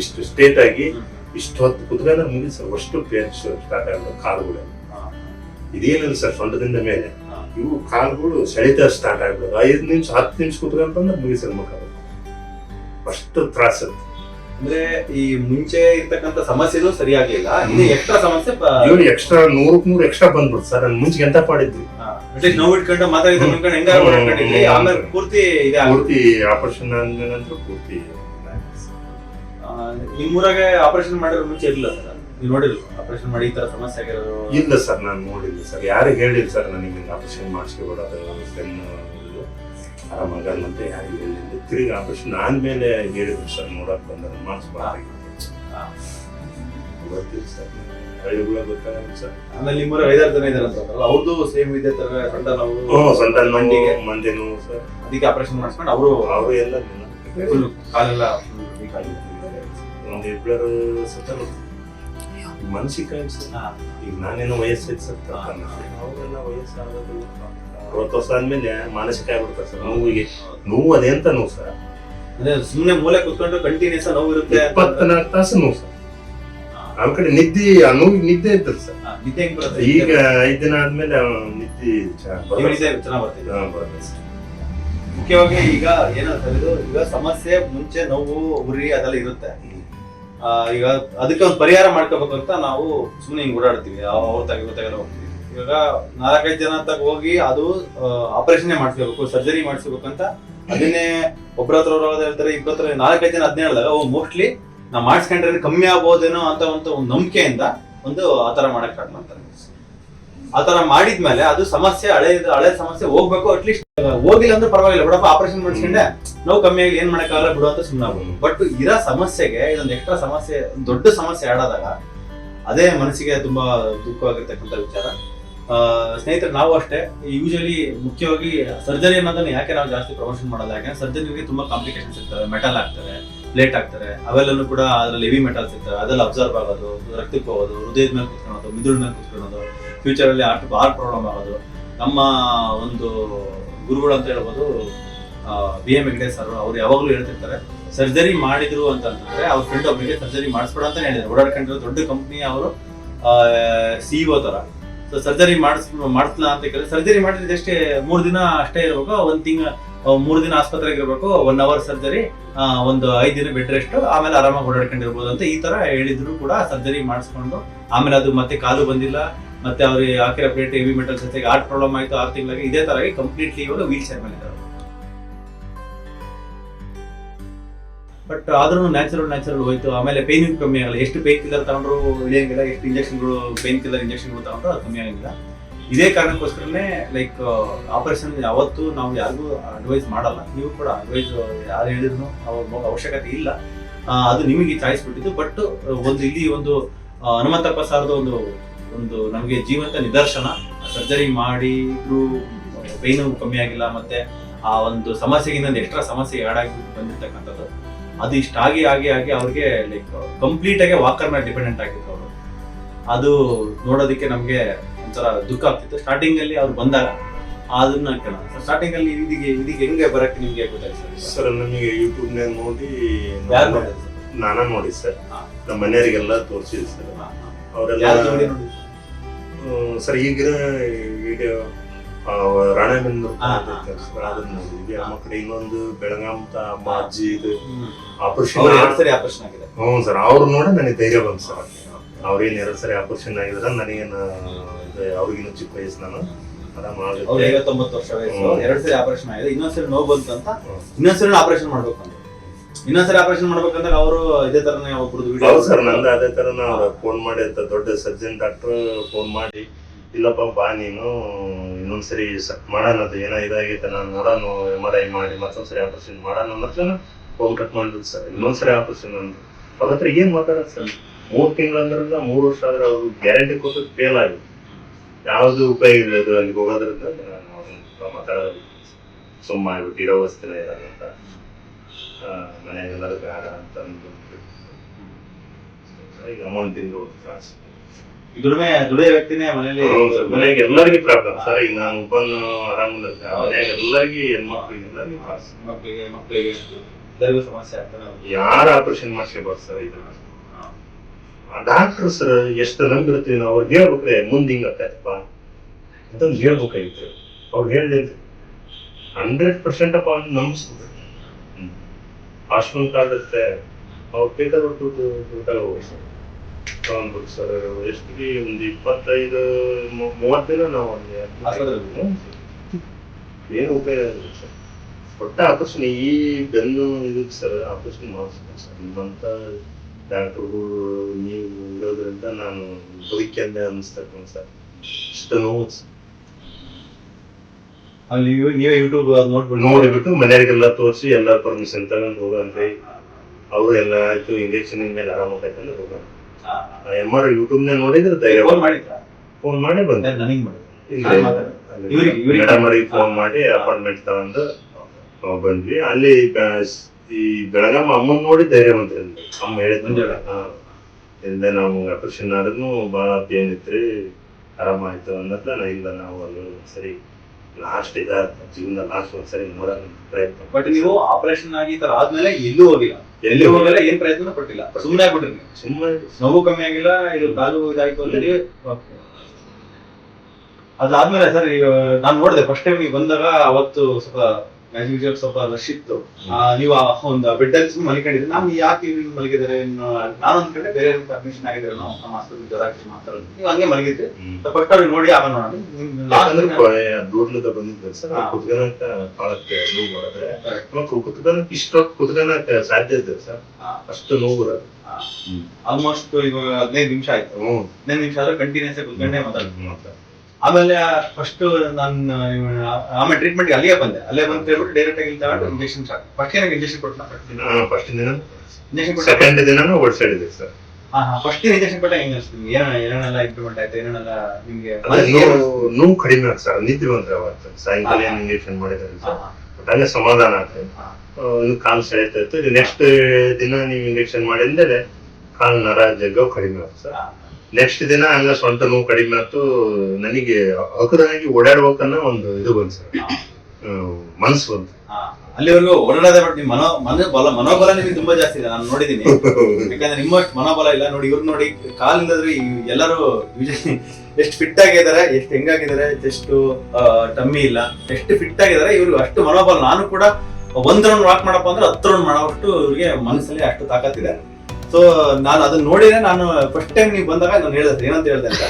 ಇಷ್ಟು ಸ್ಟೇಟ್ ಆಗಿ ಹೊತ್ತು ಇಷ್ಟೊತ್ತು ಕುತ್ಕೊಂಡ್ರೆ ಮುಗಿದು ಸರ್. ಅಷ್ಟು ಪೇನ್ ಸ್ಟಾರ್ಟ್ ಆಗೋದು ಕಾಲುಗಳು. ಇದೇನಿಲ್ಲ ಸರ್ ಸೊಂಟದಿಂದ ಮೇಲೆ. ಇವು ಕಾಲುಗಳು ಸೆಳಿತ ಸ್ಟಾರ್ಟ್ ಆಗ್ಬಿಡೋದು ಐದು ನಿಮಿಷ ಹತ್ತು ನಿಮಿಷ ಕುತ್ಕೊಂತಂದ್ರೆ ಮುಗಿಸಲ್ ಮುಖ. ಅಷ್ಟು ತ್ರಾಸ ಅಂದ್ರೆ ಈ ಮುಂಚೆ ಇರ್ತಕ್ಕಂತ ಸಮಸ್ಯೆನೂ ಸರಿಯಾಗಿಲ್ಲ ಇದು ಎಕ್ಸ್ಟ್ರಾ ಸಮಸ್ಯೆ ಇವ್ರು ಎಕ್ಸ್ಟ್ರಾ ನೂರಕ್ ನೂರು ಎಕ್ಸ್ಟ್ರಾ ಬಂದ್ಬಿಡ್ತು ಸರ್. ನಾನು ಮುಂಚೆ ಎಂತ ಪಾಡಿದ್ವಿ. ಅಟ್ಲೀಸ್ಟ್ ನೋವು ಇಟ್ಕೊಂಡು ಮಾತಾಡಿದ್ರೆ ಅನ್ಕೊಂಡು ಹೆಂಗಾರು. ಆಮೇಲೆ ಪೂರ್ತಿ ಇದೆ ಪೂರ್ತಿ ಆಪರೇಷನ್ ಆದ್ಮೇಲೆ ಅಂತೂ ಪೂರ್ತಿ ನಿಮ್ಮೂರಾಗೆ ಆಪರೇಷನ್ ಮಾಡಿರೋ ಮುಂಚೆ ಇರಲಿಲ್ಲ ಸರ್? ನೀವು ನೋಡಿಲ್ಲ ಆಪರೇಷನ್ ಮಾಡಿ ಈ ತರ ಸಮಸ್ಯೆ ಆಗಿರೋದು? ಇಲ್ಲ ಸರ್ ನಾನು ನೋಡಿಲ್ಲ ಸರ್. ಯಾರಿಗೆ ಹೇಳಿಲ್ಲ ಸರ್ ನನಗೆ ನಿಮಗೆ ಆಪರೇಷನ್ ಮಾಡಿಸ್ಕೊಬಿಡೋದು ಬೆನ್ನು ಇದು ಆರಾಮಾಗಲ್ಲ ಅಂತ ಯಾರಿಗೆ ಹೇಳಿಲ್ಲ ತಿರುಗಿ ಆಪರೇಷನ್ ಆದ್ಮೇಲೆ ಹೇಳಿದ್ರು ಸರ್ ನೋಡಕ್ ಬಂದ್ರೆ ಹಾ. ಗೊತ್ತಿಲ್ಲ ಸರ್ ಹಳ್ಳಿಗಳ ಗೊತ್ತಾಗಲ್ಲ ಸರ್ ಆಮೇಲೆ ಐದಾರು ಜನ ಇದ್ದಾರೆ ಅಂತ ಅವ್ರದ್ದು ಸೇಮ್ ಇದೆ ತರ ಸೊಂಟ ನಾವು ನೋವು ಸರ್ ಅದಕ್ಕೆ ಆಪರೇಷನ್ ಮಾಡಿಸ್ಕೊಂಡು ಅವರು ಅವರು ಎಲ್ಲ ಫುಲ್ ಕಾಲೆಲ್ಲ full weak ಆಗಿದೆ. ಒಂದು ಇಬ್ಬರು ಸತ್ತರು ಮನಸ್ಸಿಗೆ. ಈಗ ನಾನೇನೋ ವಯಸ್ಸೈತೆ ಸರ್. ಅವರೆಲ್ಲ ವಯಸ್ಸಾಗೋದು ಅರವತ್ತು ವರ್ಷ ಆದ್ಮೇಲೆ ಮಾನಸಿಕ ಆಗ್ಬಿಡ್ತಾರೆ ಸರ್. ನೋವಿಗೆ. ನೋವು ಅದೇ ಅಂತ ನೋವು ಸರ್. ಅಂದ್ರೆ ಸುಮ್ಮನೆ ಮೂಲೆ ಕುತ್ಕೊಂಡು ಕಂಟಿನ್ಯೂಸ್ ನೋವು ಇರುತ್ತೆ ಇಪ್ಪತ್ನಾಲ್ಕು ತಾಸು ನೋವು ಸರ್. ಅವ್ರ ಕಡೆ ನಿದ್ದೆ ಆ ನೋವು ನಿದ್ದೆ ಇರ್ತದೆ ಸರ್. ನಿದ್ದೆ ಹೆಂಗ್ ಬರುತ್ತೆ? ಈಗ ಐದ್ ದಿನ ಆದ್ಮೇಲೆ ನಿದ್ದೆ ಚೆನ್ನಾಗಿ ಬರ್ತಿದೆ. ಮುಖ್ಯವಾಗಿ ಈಗ ಏನಂತ ಈಗ ಸಮಸ್ಯೆ ಮುಂಚೆ ನೋವು ಉರಿ ಅದೆಲ್ಲ ಇರುತ್ತೆ. ಈಗ ಅದಕ್ಕೆ ಒಂದು ಪರಿಹಾರ ಮಾಡ್ಕೋಬೇಕು ಅಂತ ನಾವು ಸುಮ್ಮನೆ ಹಿಂಗ್ ಓಡಾಡ್ತೀವಿ. ಅವ್ರ ತಗ ಇವ್ರ ಹೋಗ್ತೀವಿ. ಇವಾಗ ನಾಲ್ಕೈದು ಜನ ತಗ ಹೋಗಿ ಅದು ಆಪರೇಷನ್ ಮಾಡಿಸ್ಬೇಕು ಸರ್ಜರಿ ಮಾಡಿಸ್ಬೇಕು ಅಂತ ಅದನ್ನೇ ಒಬ್ರ ಹತ್ರ ಹೇಳ್ತಾರೆ ಇಬ್ಬರ ಹತ್ರ ನಾಲ್ಕೈದು ಜನ ಅದನ್ನೇ ಓ ಮೋಸ್ಟ್ಲಿ ನಾವು ಮಾಡಿಸ್ಕೊಂಡ್ರೆ ಕಮ್ಮಿ ಆಗ್ಬೋದೇನೋ ಅಂತ ಒಂದು ನಂಬಿಕೆಯಿಂದ ಒಂದು ಆತರ ಮಾಡಕ್ ಸ್ಟಾರ್ಟ್ ಮಾಡ್ತಾರೆ. ಆತರ ಮಾಡಿದ್ಮೇಲೆ ಅದು ಸಮಸ್ಯೆ ಹಳೆ ಹಳೆ ಸಮಸ್ಯೆ ಹೋಗ್ಬೇಕು ಅಟ್ಲೀಸ್ಟ್ ಹೋಗಿಲ್ಲ ಅಂದ್ರೆ ಪರವಾಗಿಲ್ಲ ಬಿಡಪ್ಪ ಆಪರೇಷನ್ ಮಾಡಿಸ್ಕೊಂಡೆ ನೋವು ಕಮ್ಮಿ ಆಗಿ ಏನ್ ಮಾಡಕ್ಕಾಗಲ್ಲ ಬಿಡು ಅಂತ ಸುಮ್ಮನೆ ಬಟ್ ಇರೋ ಸಮಸ್ಯೆಗೆ ಇದೊಂದು ಎಕ್ಸ್ಟ್ರಾ ಸಮಸ್ಯೆ ದೊಡ್ಡ ಸಮಸ್ಯೆ ಆಡಾದಾಗ ಅದೇ ಮನಸ್ಸಿಗೆ ತುಂಬಾ ದುಃಖವಾಗಿರ್ತಕ್ಕಂಥ ವಿಚಾರ. ಆ, ಸ್ನೇಹಿತರೆ, ನಾವು ಅಷ್ಟೇ. ಯೂಶಲಿ ಮುಖ್ಯವಾಗಿ ಸರ್ಜರಿ ಅನ್ನೋದನ್ನ ಯಾಕೆ ನಾವು ಜಾಸ್ತಿ ಪ್ರಮೋಷನ್ ಮಾಡೋದು ಯಾಕೆ ಸರ್ಜರಿಗೆ ತುಂಬಾ ಕಾಂಪ್ಲಿಕೇಶನ್ಸ್ ಇರ್ತವೆ. ಮೆಟಲ್ ಆಗ್ತಾರೆ ಪ್ಲೇಟ್ ಆಗ್ತಾರೆ ಅವೆಲ್ಲನೂ ಕೂಡ ಅದ್ರಲ್ಲಿ ಹೆವಿ ಮೆಟಲ್ಸ್ ಇರ್ತವೆ. ಅದೆಲ್ಲ ಅಬ್ಸರ್ವ್ ಆಗೋದು, ರಕ್ತಕ್ಕೆ ಹೋಗೋದು, ಹೃದಯದ ಮೇಲೆ ಕುತ್ಕೊಳ್ಳೋದು ಮಿದುಳ ಮೇಲೆ ಕುತ್ಕೊಳ್ಳೋದು ಫ್ಯೂಚರ್ ಅಲ್ಲಿ ಆರ್ಟ್ ಹಾರ್ಟ್ ಪ್ರಾಬ್ಲಮ್ ಆಗೋದು. ನಮ್ಮ ಒಂದು ಗುರುಗಳು ಅಂತ ಹೇಳ್ಬೋದು ಬಿ ಎಂ ವೆಂಕಟೇಶ್ ಸರ್, ಅವ್ರು ಯಾವಾಗಲೂ ಹೇಳ್ತಿರ್ತಾರೆ ಸರ್ಜರಿ ಮಾಡಿದ್ರು ಅಂತ ಅಂತಂದ್ರೆ ಅವ್ರ ಫ್ರೆಂಡ್ ಒಬ್ಬರಿಗೆ ಸರ್ಜರಿ ಮಾಡಿಸ್ಬೇಡ ಅಂತ ಹೇಳಿದ್ರು ಓಡಾಡ್ಕೊಂಡಿರೋ ದೊಡ್ಡ ಕಂಪ್ನಿ ಅವರು ಸಿಇಒ ತರ. ಸರ್ಜರಿ ಮಾಡಿಸ್, ಮಾಡಿಸ್ಲಾ ಅಂತ ಕೇಳಿ ಸರ್ಜರಿ ಮಾಡಿದ್ರೆ ಅಷ್ಟೇ ಮೂರ್ ದಿನ ಅಷ್ಟೇ ಇರ್ಬೇಕು, ಒಂದ್ ತಿಂಗ ಮೂರ್ ದಿನ ಆಸ್ಪತ್ರೆಗೆ ಇರ್ಬೇಕು ಒನ್ ಅವರ್ ಸರ್ಜರಿ ಒಂದು ಐದು ದಿನ ಬೆಡ್ ರೆಸ್ಟ್ ಆಮೇಲೆ ಆರಾಮಾಗಿ ಓಡಾಡ್ಕೊಂಡಿರ್ಬೋದು ಅಂತ ಈ ತರ ಹೇಳಿದ್ರು ಕೂಡ ಸರ್ಜರಿ ಮಾಡಿಸ್ಕೊಂಡು. ಆಮೇಲೆ ಅದು ಮತ್ತೆ ಕಾಲು ಬಂದಿಲ್ಲ, ಮತ್ತೆ ಅವ್ರಿಗೆ ಹಾಕಿರೋ ಪ್ಲೇಟ್ ಹೆವಿ ಮೆಟಲ್ ಜೊತೆಗೆ ಆರ್ಟ್ ಪ್ರಾಬ್ಲಮ್ ಆಯ್ತು ಆರು ತಿಂಗಳಿಗೆ, ಇದೇ ತರ ಕಂಪ್ಲೀಟ್ಲಿ ಇವಾಗ ವೀಲ್ ಚೇರ್ ಮೇಲೆ ಬಟ್ ಆದ್ರೂ ನ್ಯಾಚುರಲ್ ನ್ಯಾಚುರಲ್ ಹೋಯ್ತು. ಆಮೇಲೆ ಪೇನ್ ಕಮ್ಮಿ ಆಗಲ್ಲ. ಎಷ್ಟು ಪೇನ್ ಕಿಲ್ಲರ್ ತಗೊಂಡ್ರು ಇಳಿಯಂಗಿಲ್ಲ, ಎಷ್ಟು ಇಂಜೆಕ್ಷನ್ಗಳು ಪೇನ್ ಕಿಲ್ಲರ್ ಇಂಜೆಕ್ಷನ್ಗಳು ತಗೊಂಡ್ರು ಅದು ಕಮ್ಮಿ ಆಗಿಲ್ಲ ಇದೇ ಕಾರಣಕ್ಕೋಸ್ಕರನೇ ಲೈಕ್ ಆಪರೇಷನ್ ಯಾವತ್ತೂ ನಾವು ಯಾರಿಗೂ ಅಡ್ವೈಸ್ ಮಾಡಲ್ಲ. ನೀವು ಕೂಡ ಅಡ್ವೈಸ್ ಯಾರು ಹೇಳಿದ್ರು ಅವಶ್ಯಕತೆ ಇಲ್ಲ. ಅದು ನಿಮಗೆ ಚಾಯ್ಸ್ ಬಿಟ್ಟಿದ್ದು ಬಟ್ ಒಂದು ಇಲ್ಲಿ ಒಂದು ಹನುಮಂತ ಹನುಮಂತಪ್ಪ ಸಾರ್ದು ಒಂದು ಒಂದು ನಮಗೆ ಜೀವಂತ ನಿದರ್ಶನ. ಸರ್ಜರಿ ಮಾಡಿದ್ರು ಪೇನು ಕಮ್ಮಿ ಆಗಿಲ್ಲ. ಮತ್ತೆ ಆ ಒಂದು ಸಮಸ್ಯೆಗಿಂತ ಎಕ್ಸ್ಟ್ರಾ ಸಮಸ್ಯೆ ಆಗಿ ಬಂದಿರ್ತಕ್ಕಂಥದ್ದು. ಅದು ಇಷ್ಟ ಆಗಿ ಆಗಿ ಆಗಿ ಅವ್ರಿಗೆ ಲೈಕ್ ಕಂಪ್ಲೀಟ್ ಆಗಿ ವಾಕರ್ ಮೇಲೆ ಡಿಪೆಂಡೆಂಟ್ ಆಗಿತ್ತು ಅವರು. ಅದು ನೋಡೋದಕ್ಕೆ ನಮಗೆ ಒಂಥರ ದುಃಖ ಆಗ್ತಿತ್ತು. ಸ್ಟಾರ್ಟಿಂಗ್ ಅಲ್ಲಿ ಅವ್ರು ಬಂದಾಗ ಅದನ್ನ ಸ್ಟಾರ್ಟಿಂಗ್ ಅಲ್ಲಿ ಇದಿಗೆ ಇದಿಗೆ ಹೆಂಗೆ ಬರಕ್ಕೆ ನಿಮ್ಗೆ ಗೊತ್ತಾಯ್ತು ಸರ್? ಸರ್ ನಮಗೆ ಯೂಟ್ಯೂಬ್ ನಾಗ ನೋಡಿ? ನಾನ ನೋಡಿ ಸರ್. ನಮ್ಮ ಮನೆಯವರಿಗೆಲ್ಲ ತೋರಿಸಿದೆ ಸರ್. ಅವರೆಲ್ಲ ಸರ್? ಈಗಿನ ವಿಡಿಯೋ ರಾಣೆಬೆನ್ನೂರು ಅದನ್ನ ನೋಡಿದ್ವಿ. ಆ ಕಡೆ ಇನ್ನೊಂದು ಬೆಳಗಾಂತ ಅಮ್ಮ. ಅಜ್ಜಿ ಇದು. ಆಪರೇಷನ್ ಆಪರೇಷನ್ ಆಗಿದೆ. ಹ್ಞೂ ಸರ್. ಅವ್ರು ನೋಡಿ ನನಗೆ ಧೈರ್ಯ ಬಂತು ಸರ್ ಅವ್ರೇನ್ ಎರಡು ಸರಿ ಆಪರೇಷನ್ ಆಗಿದ್ರೆ ನನಗೇನು ಅವ್ರಿಗಿನ್ನೂ ಚಿಕ್ಕ ವಯಸ್ಸು ನಾನು. ಅವ್ರು ಐವತ್ತೊಂಬತ್ತು ವರ್ಷ ವಯಸ್ಸು. ಎರಡು ಸರಿ ಆಪರೇಷನ್ ಆಗಿದೆ. ಇನ್ನೊಂದ್ಸರಿ ನೋವು ಬಂತು ಅಂತ. ಇನ್ನೊಂದ್ಸರಿ ಆಪರೇಷನ್ ಮಾಡ್ಬೇಕು ಅಂತ. ಇನ್ನೊಂದ್ಸರಿ ಆಪರೇಷನ್ ಮಾಡ್ಬೇಕಂದ್ರೆ ಅವರು ಇದೇ ತರನೇ ಒಬ್ರದ್ದು ಹೌದು ಸರ್. ನಂದು ಅದೇ ತರ ನಾವು ಫೋನ್ ಮಾಡಿ ಅಂತ ದೊಡ್ಡ ಸರ್ಜನ್ ಡಾಕ್ಟರ್ ಫೋನ್ ಮಾಡಿ ಇಲ್ಲಪ್ಪ ಬಾ ನೀನು. ಸ- ಮಾಡೋಣ ಅದು ಏನೋ ಇದಾಗೈತೆ, ನಾನು ನೋಡೋಣ ಎಂ ಆರ್ ಐ ಮಾಡಿ ಮತ್ತೊಂದ್ಸರಿ ಆಪರೇಷನ್ ಮಾಡೋಣ ಅನ್ನೋದ್ರನ್ನ ಹೋಗಿ ಕಟ್ ಮಾಡಿದ್ರು ಸರ್. ಇನ್ನೊಂದ್ಸರಿ ಆಪರೇಷನ್ ಅಂದ್ರು ಅವ್ರ ಹತ್ರ ಏನ್ ಮಾತಾಡೋದು ಸರ್? ಮೂರ್ ತಿಂಗಳಂದ್ರಿಂದ ಮೂರು ವರ್ಷ ಆದ್ರೆ ಅವರು ಗ್ಯಾರಂಟಿ ಕೊಟ್ಟು ಫೇಲ್ ಆಗಿ. ಯಾವ್ದು ಉಪಯೋಗ ಇಲ್ಲ ಅದು ಅಲ್ಲಿಗೆ ಹೋಗೋದ್ರಿಂದ ನಾನು ಮಾತಾಡೋದು. ಸುಮ್ಮ ಆಗ್ಬಿಟ್ಟು ಇರೋ ವಸ್ತಿನ ಇರೋದು ಅಂತ. ಮನೆಯಾಗ ಎಲ್ಲರೂ ಬೇಡ ಅಂತ ಅಂದ್ಬಿಟ್ಟು. ಈಗ ಅಮೌಂಟ್ ಇಂದ ತ್ರಾಸ ದುಡಿಮೆ ದುಡೇ ವ್ಯಕ್ತಿನೇ ಮನೇಲಿ ಮನೆಗೆ ಎಲ್ಲರಿಗೂ ಪ್ರಾಬ್ಲಮ್. ಸರ್ ಈಗ ನಾನು ಒಬ್ಬನು ಆರಾಮಿಲ್ಲ ಮನೆಯಾಗ ಎಲ್ಲರಿಗೂ ಹೆಣ್ಮಕ್ಳಿಗೆ ಎಲ್ಲರಿಗೂ ತ್ರಾಸ ಮಕ್ಕಳಿಗೆ ಮಕ್ಕಳಿಗೆ ಎಲ್ಲರಿಗೂ ಸಮಸ್ಯೆ ಆಗ್ತಾರೆ ಯಾರು ಆಪರೇಷನ್ ಮಾಡಿಸ್ಕೋಬಾರ್ದು ಸರ್ ಇದು ಡಾಕ್ಟರ್ ಸರ್ ಎಷ್ಟು ನಂಬಿರ್ತೀವಿ ನಾವು ಅವ್ರಿಗೆ ಹೇಳ್ಬೇಕ್ರೆ ಮುಂದೆ ಹಿಂಗೆ ಆಕೈತಪ್ಪ ಅಂತಂದು ಹೇಳ್ಬೇಕಾಗಿತ್ತು. ಅವ್ರು ಹೇಳಿದ್ರು ಹಂಡ್ರೆಡ್ ಪರ್ಸೆಂಟ್ ಅಪ್ಪ ಅವ್ನು ನಂಬಿಸ್ಬೇಕು ಆಶ್ರಮ ಕಾರ್ಡ್ ಇರುತ್ತೆ ಅವ್ರು ಬೇಕಾದ್ರೆ ದುಡ್ಡು ದುಡ್ಡಾಗ ಹೋಗಿ ಸರ್ ತಗೊಂಡ್ಬಿಟ್ಟು ಸರ್ ಎಷ್ಟಿಗೆ ಒಂದು ಇಪ್ಪತ್ತೈದು ಮೂವತ್ತು ದಿನ ನಾವು ಅಲ್ಲಿ. ಏನು ಉಪಯೋಗ ಇಲ್ಲ ಸರ್. ಒಟ್ಟ ಆಪರೇಷನ್ ಈ ಬೆನ್ನು ಇದಕ್ಕೆ ಸರ್ ಆಪರೇಷನ್ ಮಾಡಿಸ್ಬೇಕು ಸರ್. ನಿಮ್ಮಂತ ಡಾಕ್ಟ್ರುಗಳು ನೀವು ಇರೋದ್ರಿಂದ ನಾನು ಬದುಕಂದೆ ಅನಿಸ್ತಕ್ಕ ಸರ್. ಇಷ್ಟು ನೋವು ಸರ್. ಅಲ್ಲಿ ನೀವು- ನೀವೇ ಯೂಟ್ಯೂಬ್ ನೋಡ್ಬಿಟ್ಟು ನೋಡಿಬಿಟ್ಟು ಮನೆಯವರಿಗೆಲ್ಲ ತೋರಿಸಿ ಎಲ್ಲ ಪರ್ಮಿಷನ್ ತಗೊಂಡು ಹೋಗಂತೆ ಅವರು ಎಲ್ಲ ಆಯ್ತು ಇಂಜೆಕ್ಷನ್ ಮೇಲೆ ಆರಾಮಾಗೈತೆ ಅಂದ್ರೆ ಹೋಗೋಣ ಎಂ ಯೂಟ್ಯೂಬ್ ಯೂಟ್ಯೂಬ್ನಾಗ ನೋಡಿದ್ರೆ ಧೈರ್ಯ ಫೋನ್ ಮಾಡಿದ್ರಾ? ಫೋನ್ ಮಾಡಿ ಬಂದೆ ನನಗೆ. ಇವ್ರಿಗೆ- ಇವ್ರಿಗೆ- ಮೇಡಮ್ ಫೋನ್ ಮಾಡಿ. ಅಪಾಯಿಂಟ್ಮೆಂಟ್ ತಗೊಂಡು ನಾವ್ ಬಂದ್ವಿ. ಅಲ್ಲಿ ಈ ಬೆಳಗಾಂ ಅಮ್ಮನ್ ನೋಡಿ ಧೈರ್ಯ ಬಂದ್ರಿ ಅಮ್ಮ ಹೇಳಿದ್ ಮಂಜುಳ. ಇಲ್ಲ ನಾವು ಆಪರೇಷನ್ ಆದ್ರೂ ಭಾಳ ಪೇನ್ ಇತ್ರಿ ಆರಾಮಾಯ್ತು ಅನ್ನತ್ತ ನಾ ಇಲ್ಲ ನಾವು ಅಲ್ಲಿ ಸರಿ ಲಾಸ್ಟ್ ಇದ ಜೀವನ ಲಾಸ್ಟ್ ಒಂದ್ಸರಿ ನೋಡೋಣ ಪ್ರಯತ್ನ ಬಟ್ ನೀವು ಆಪರೇಷನ್ ಆಗಿ ಈ ತರ ಆದ್ಮೇಲೆ ಎಲ್ಲೂ ಹೋಗಿಲ್ಲ. ಎಲ್ಲಿ ಹೋಗಲ್ಲ ಏನ್ ಪ್ರಯತ್ನ ಪಟ್ಟಿಲ್ಲ. ಸುಮ್ಮನೆ ಆಗ್ಬಿಟ್ರಿ ನೀವು. ಸುಮ್ಮನೆ ನೋವು ಕಮ್ಮಿ ಆಗಿಲ್ಲ ಇದು ಕಾಲು ಇದಾಯ್ತು ಅಂತ ಹೇಳಿ ಅದಾದ್ಮೇಲೆ ಸರ್ ನಾನು ನೋಡಿದೆ ಫಸ್ಟ್ ಟೈಮ್ ನೀವು ಬಂದಾಗ ಅವತ್ತು ಸ್ವಲ್ಪ ಆಸ್ ಸ್ವಲ್ಪ ರಶ್ ಇತ್ತು ನೀವು ಒಂದು ಬೆಡ್ ಅಲ್ಲಿ ಮಲ್ಕೊಂಡಿದ್ರೆ ನಾನು ಯಾಕೆ ಹಿಂಗ್ ಮಲಗಿದ್ದಾರೆ ನಾನು ಅಂದ್ಕೊಂಡೆ ಬೇರೆ ಅಡ್ಮಿಷನ್ ಆಗಿದ್ದಾರೆ ನಾವು ನಮ್ಮ ಆಗ್ತದೆ ಮಾತಾಡೋದು. ನೀವು ಹಂಗೆ ಮಲಗಿದ್ರಿ ಫಸ್ಟ್ ನೋಡಿ ಆಮೇಲೆ ನೋಡಿ ದೂರ್ಲಿಂದ ಯಾಕಂದ್ರೆ last ಬಂದಿದ್ದೆ ಸರ್. ಕುತ್ಕೊಳಕ ಭಾಳಕ್ಕೆ ನೋವು ಬರೋದ್ರೆ ಕುತ್ಕೊಳಕ್ ಇಷ್ಟೊತ್ತು ಕುತ್ಕೊಳಕ್ ಸಾಧ್ಯ ಇದೆ ಸರ್. ಅಷ್ಟು ನೋವು ಬರೋದು ಆಲ್ಮೋಸ್ಟ್ ಇವಾಗ ಹದಿನೈದು ನಿಮಿಷ ಆಯ್ತು. ಹದಿನೈದು ನಿಮಿಷ ಆದ್ರೆ ಕಂಟಿನ್ಯೂಸ್ ಕುತ್ಕೊಂಡೇ ಮಾತಾಡ್ತೀನಿ ಮಾತಾಡ್- ಆಮೇಲೆ ಫಸ್ಟ್ ನಾನು ಆಮೇಲೆ ಟ್ರೀಟ್ಮೆಂಟ್ ಅಲ್ಲಿಗೆ ಬಂದೆ. ಅಲ್ಲೇ ಬಂದು ಹೇಳ್ಬಿಟ್ಟು ಡೈರೆಕ್ಟ್ ಆಗಿ ತಗೊಂಡು ಇಂಜೆಕ್ಷನ್ ಸ್ಟಾರ್ಟ್ ಫಸ್ಟ್ ಏನಾಗ ಇಂಜೆಕ್ಷನ್ ಕೊಟ್ಟು ಫಸ್ಟ್ ದಿನ. ಇಂಜೆಕ್ಷನ್ ದಿನಾನು ಸೆಕೆಂಡ್ ದಿನ ಓಡಿಸಾಡಿದೆ ಸರ್ ಫಸ್ಟ್ ಇಂಜೆಕ್ಷನ್ ಕೊಟ್ಟ ಹೆಂಗ್ ಅನಿಸ್ತು ನಿಮ್ಗೆ? ಏನೋ ಏನೇನೆಲ್ಲ ಇಂಪ್ರೂವ್ಮೆಂಟ್ ಆಯ್ತು? ಏನೇನೆಲ್ಲ ನಿಮ್ಗೆ ನೋವು ಕಡಿಮೆ ಆಯ್ತು ಸರ್ ನಿದ್ದೆ ಬಂದ್ರೆ ಅವತ್ತು ಸಾಯಂಕಾಲ. ಏನು ಇಂಜೆಕ್ಷನ್ ಮಾಡಿದ್ದಾರೆ ಸರ್ ಬಟ್ ಹಂಗೆ ಸಮಾಧಾನ ಆಗ್ತದೆ ಕಾಲ್ ಇನ್ನು ಕಾಲು ಸೆಳೆತಾ ಇತ್ತು ನೆಕ್ಸ್ಟ್ ದಿನ ನೀವು ಇಂಜೆಕ್ಷನ್ ಮಾಡಿದ್ರೆ ಕಾಲು ನರ ಜಗ್ಗವು ಕಡಿಮೆ ಆಗ್ತದೆ ಸರ್. ನೆಕ್ಸ್ಟ್ ದಿನ ಹಂಗ ಸ್ವಂತ ನೋವು ಕಡಿಮೆ ಆಯ್ತು ನನಗೆ ಹಕದಾಗಿ ಓಡಾಡ್ಬೇಕನ್ನೋ ಒಂದು ಇದು ಬಂತು ಸರ್. ಮನಸ್ಸು ಮನ್ಸು ಬಂತು. ಅಲ್ಲಿವರೆಗೂ ಓಡಾಡದೆ ಬಟ್ ನಿಮ್ ಮನೋ ಮನೋಬಲ ಮನೋಬಲ ನಿಮಗೆ ತುಂಬಾ ಜಾಸ್ತಿ ಇದೆ ನಾನು ನೋಡಿದ್ದೀನಿ. ಯಾಕಂದ್ರೆ ನಿಮ್ಮಷ್ಟು ಮನೋಬಲ ಇಲ್ಲ. ನೋಡಿ ಇವ್ರು ನೋಡಿ ಕಾಲಿಲ್ಲದ್ರೆ ಇಲ್ಲದ್ರೆ ಎಲ್ಲರೂ ಎಷ್ಟು ಫಿಟ್ ಆಗಿದ್ದಾರೆ ಎಷ್ಟು ಹೆಂಗಾಗಿದ್ದಾರೆ ಎಷ್ಟು ಟಮ್ಮಿ ಇಲ್ಲ ಎಷ್ಟು ಫಿಟ್ ಆಗಿದ್ದಾರೆ ಇವ್ರಿಗೆ ಅಷ್ಟು ಮನೋಬಲ. ನಾನು ಕೂಡ ಒಂದ್ ರೌಂಡ್ ವಾಕ್ ಮಾಡಪ್ಪ ಅಂದ್ರೆ ಹತ್ತು ರೌಂಡ್ ಮಾಡೋಷ್ಟು ಇವ್ರಿಗೆ ಮನಸ್ಸಲ್ಲಿ ಅಷ್ಟು ತಾಕತ್ತಿದೆ ಸೊ ನಾನು ಅದನ್ನ ನೋಡಿದ್ರೆ ನಾನು ಫಸ್ಟ್ ಟೈಮ್ ನೀವು ಬಂದಾಗ ನಾನು ಹೇಳಿದೆ ಏನಂತ ಹೇಳಿದೆ ಅಂತ.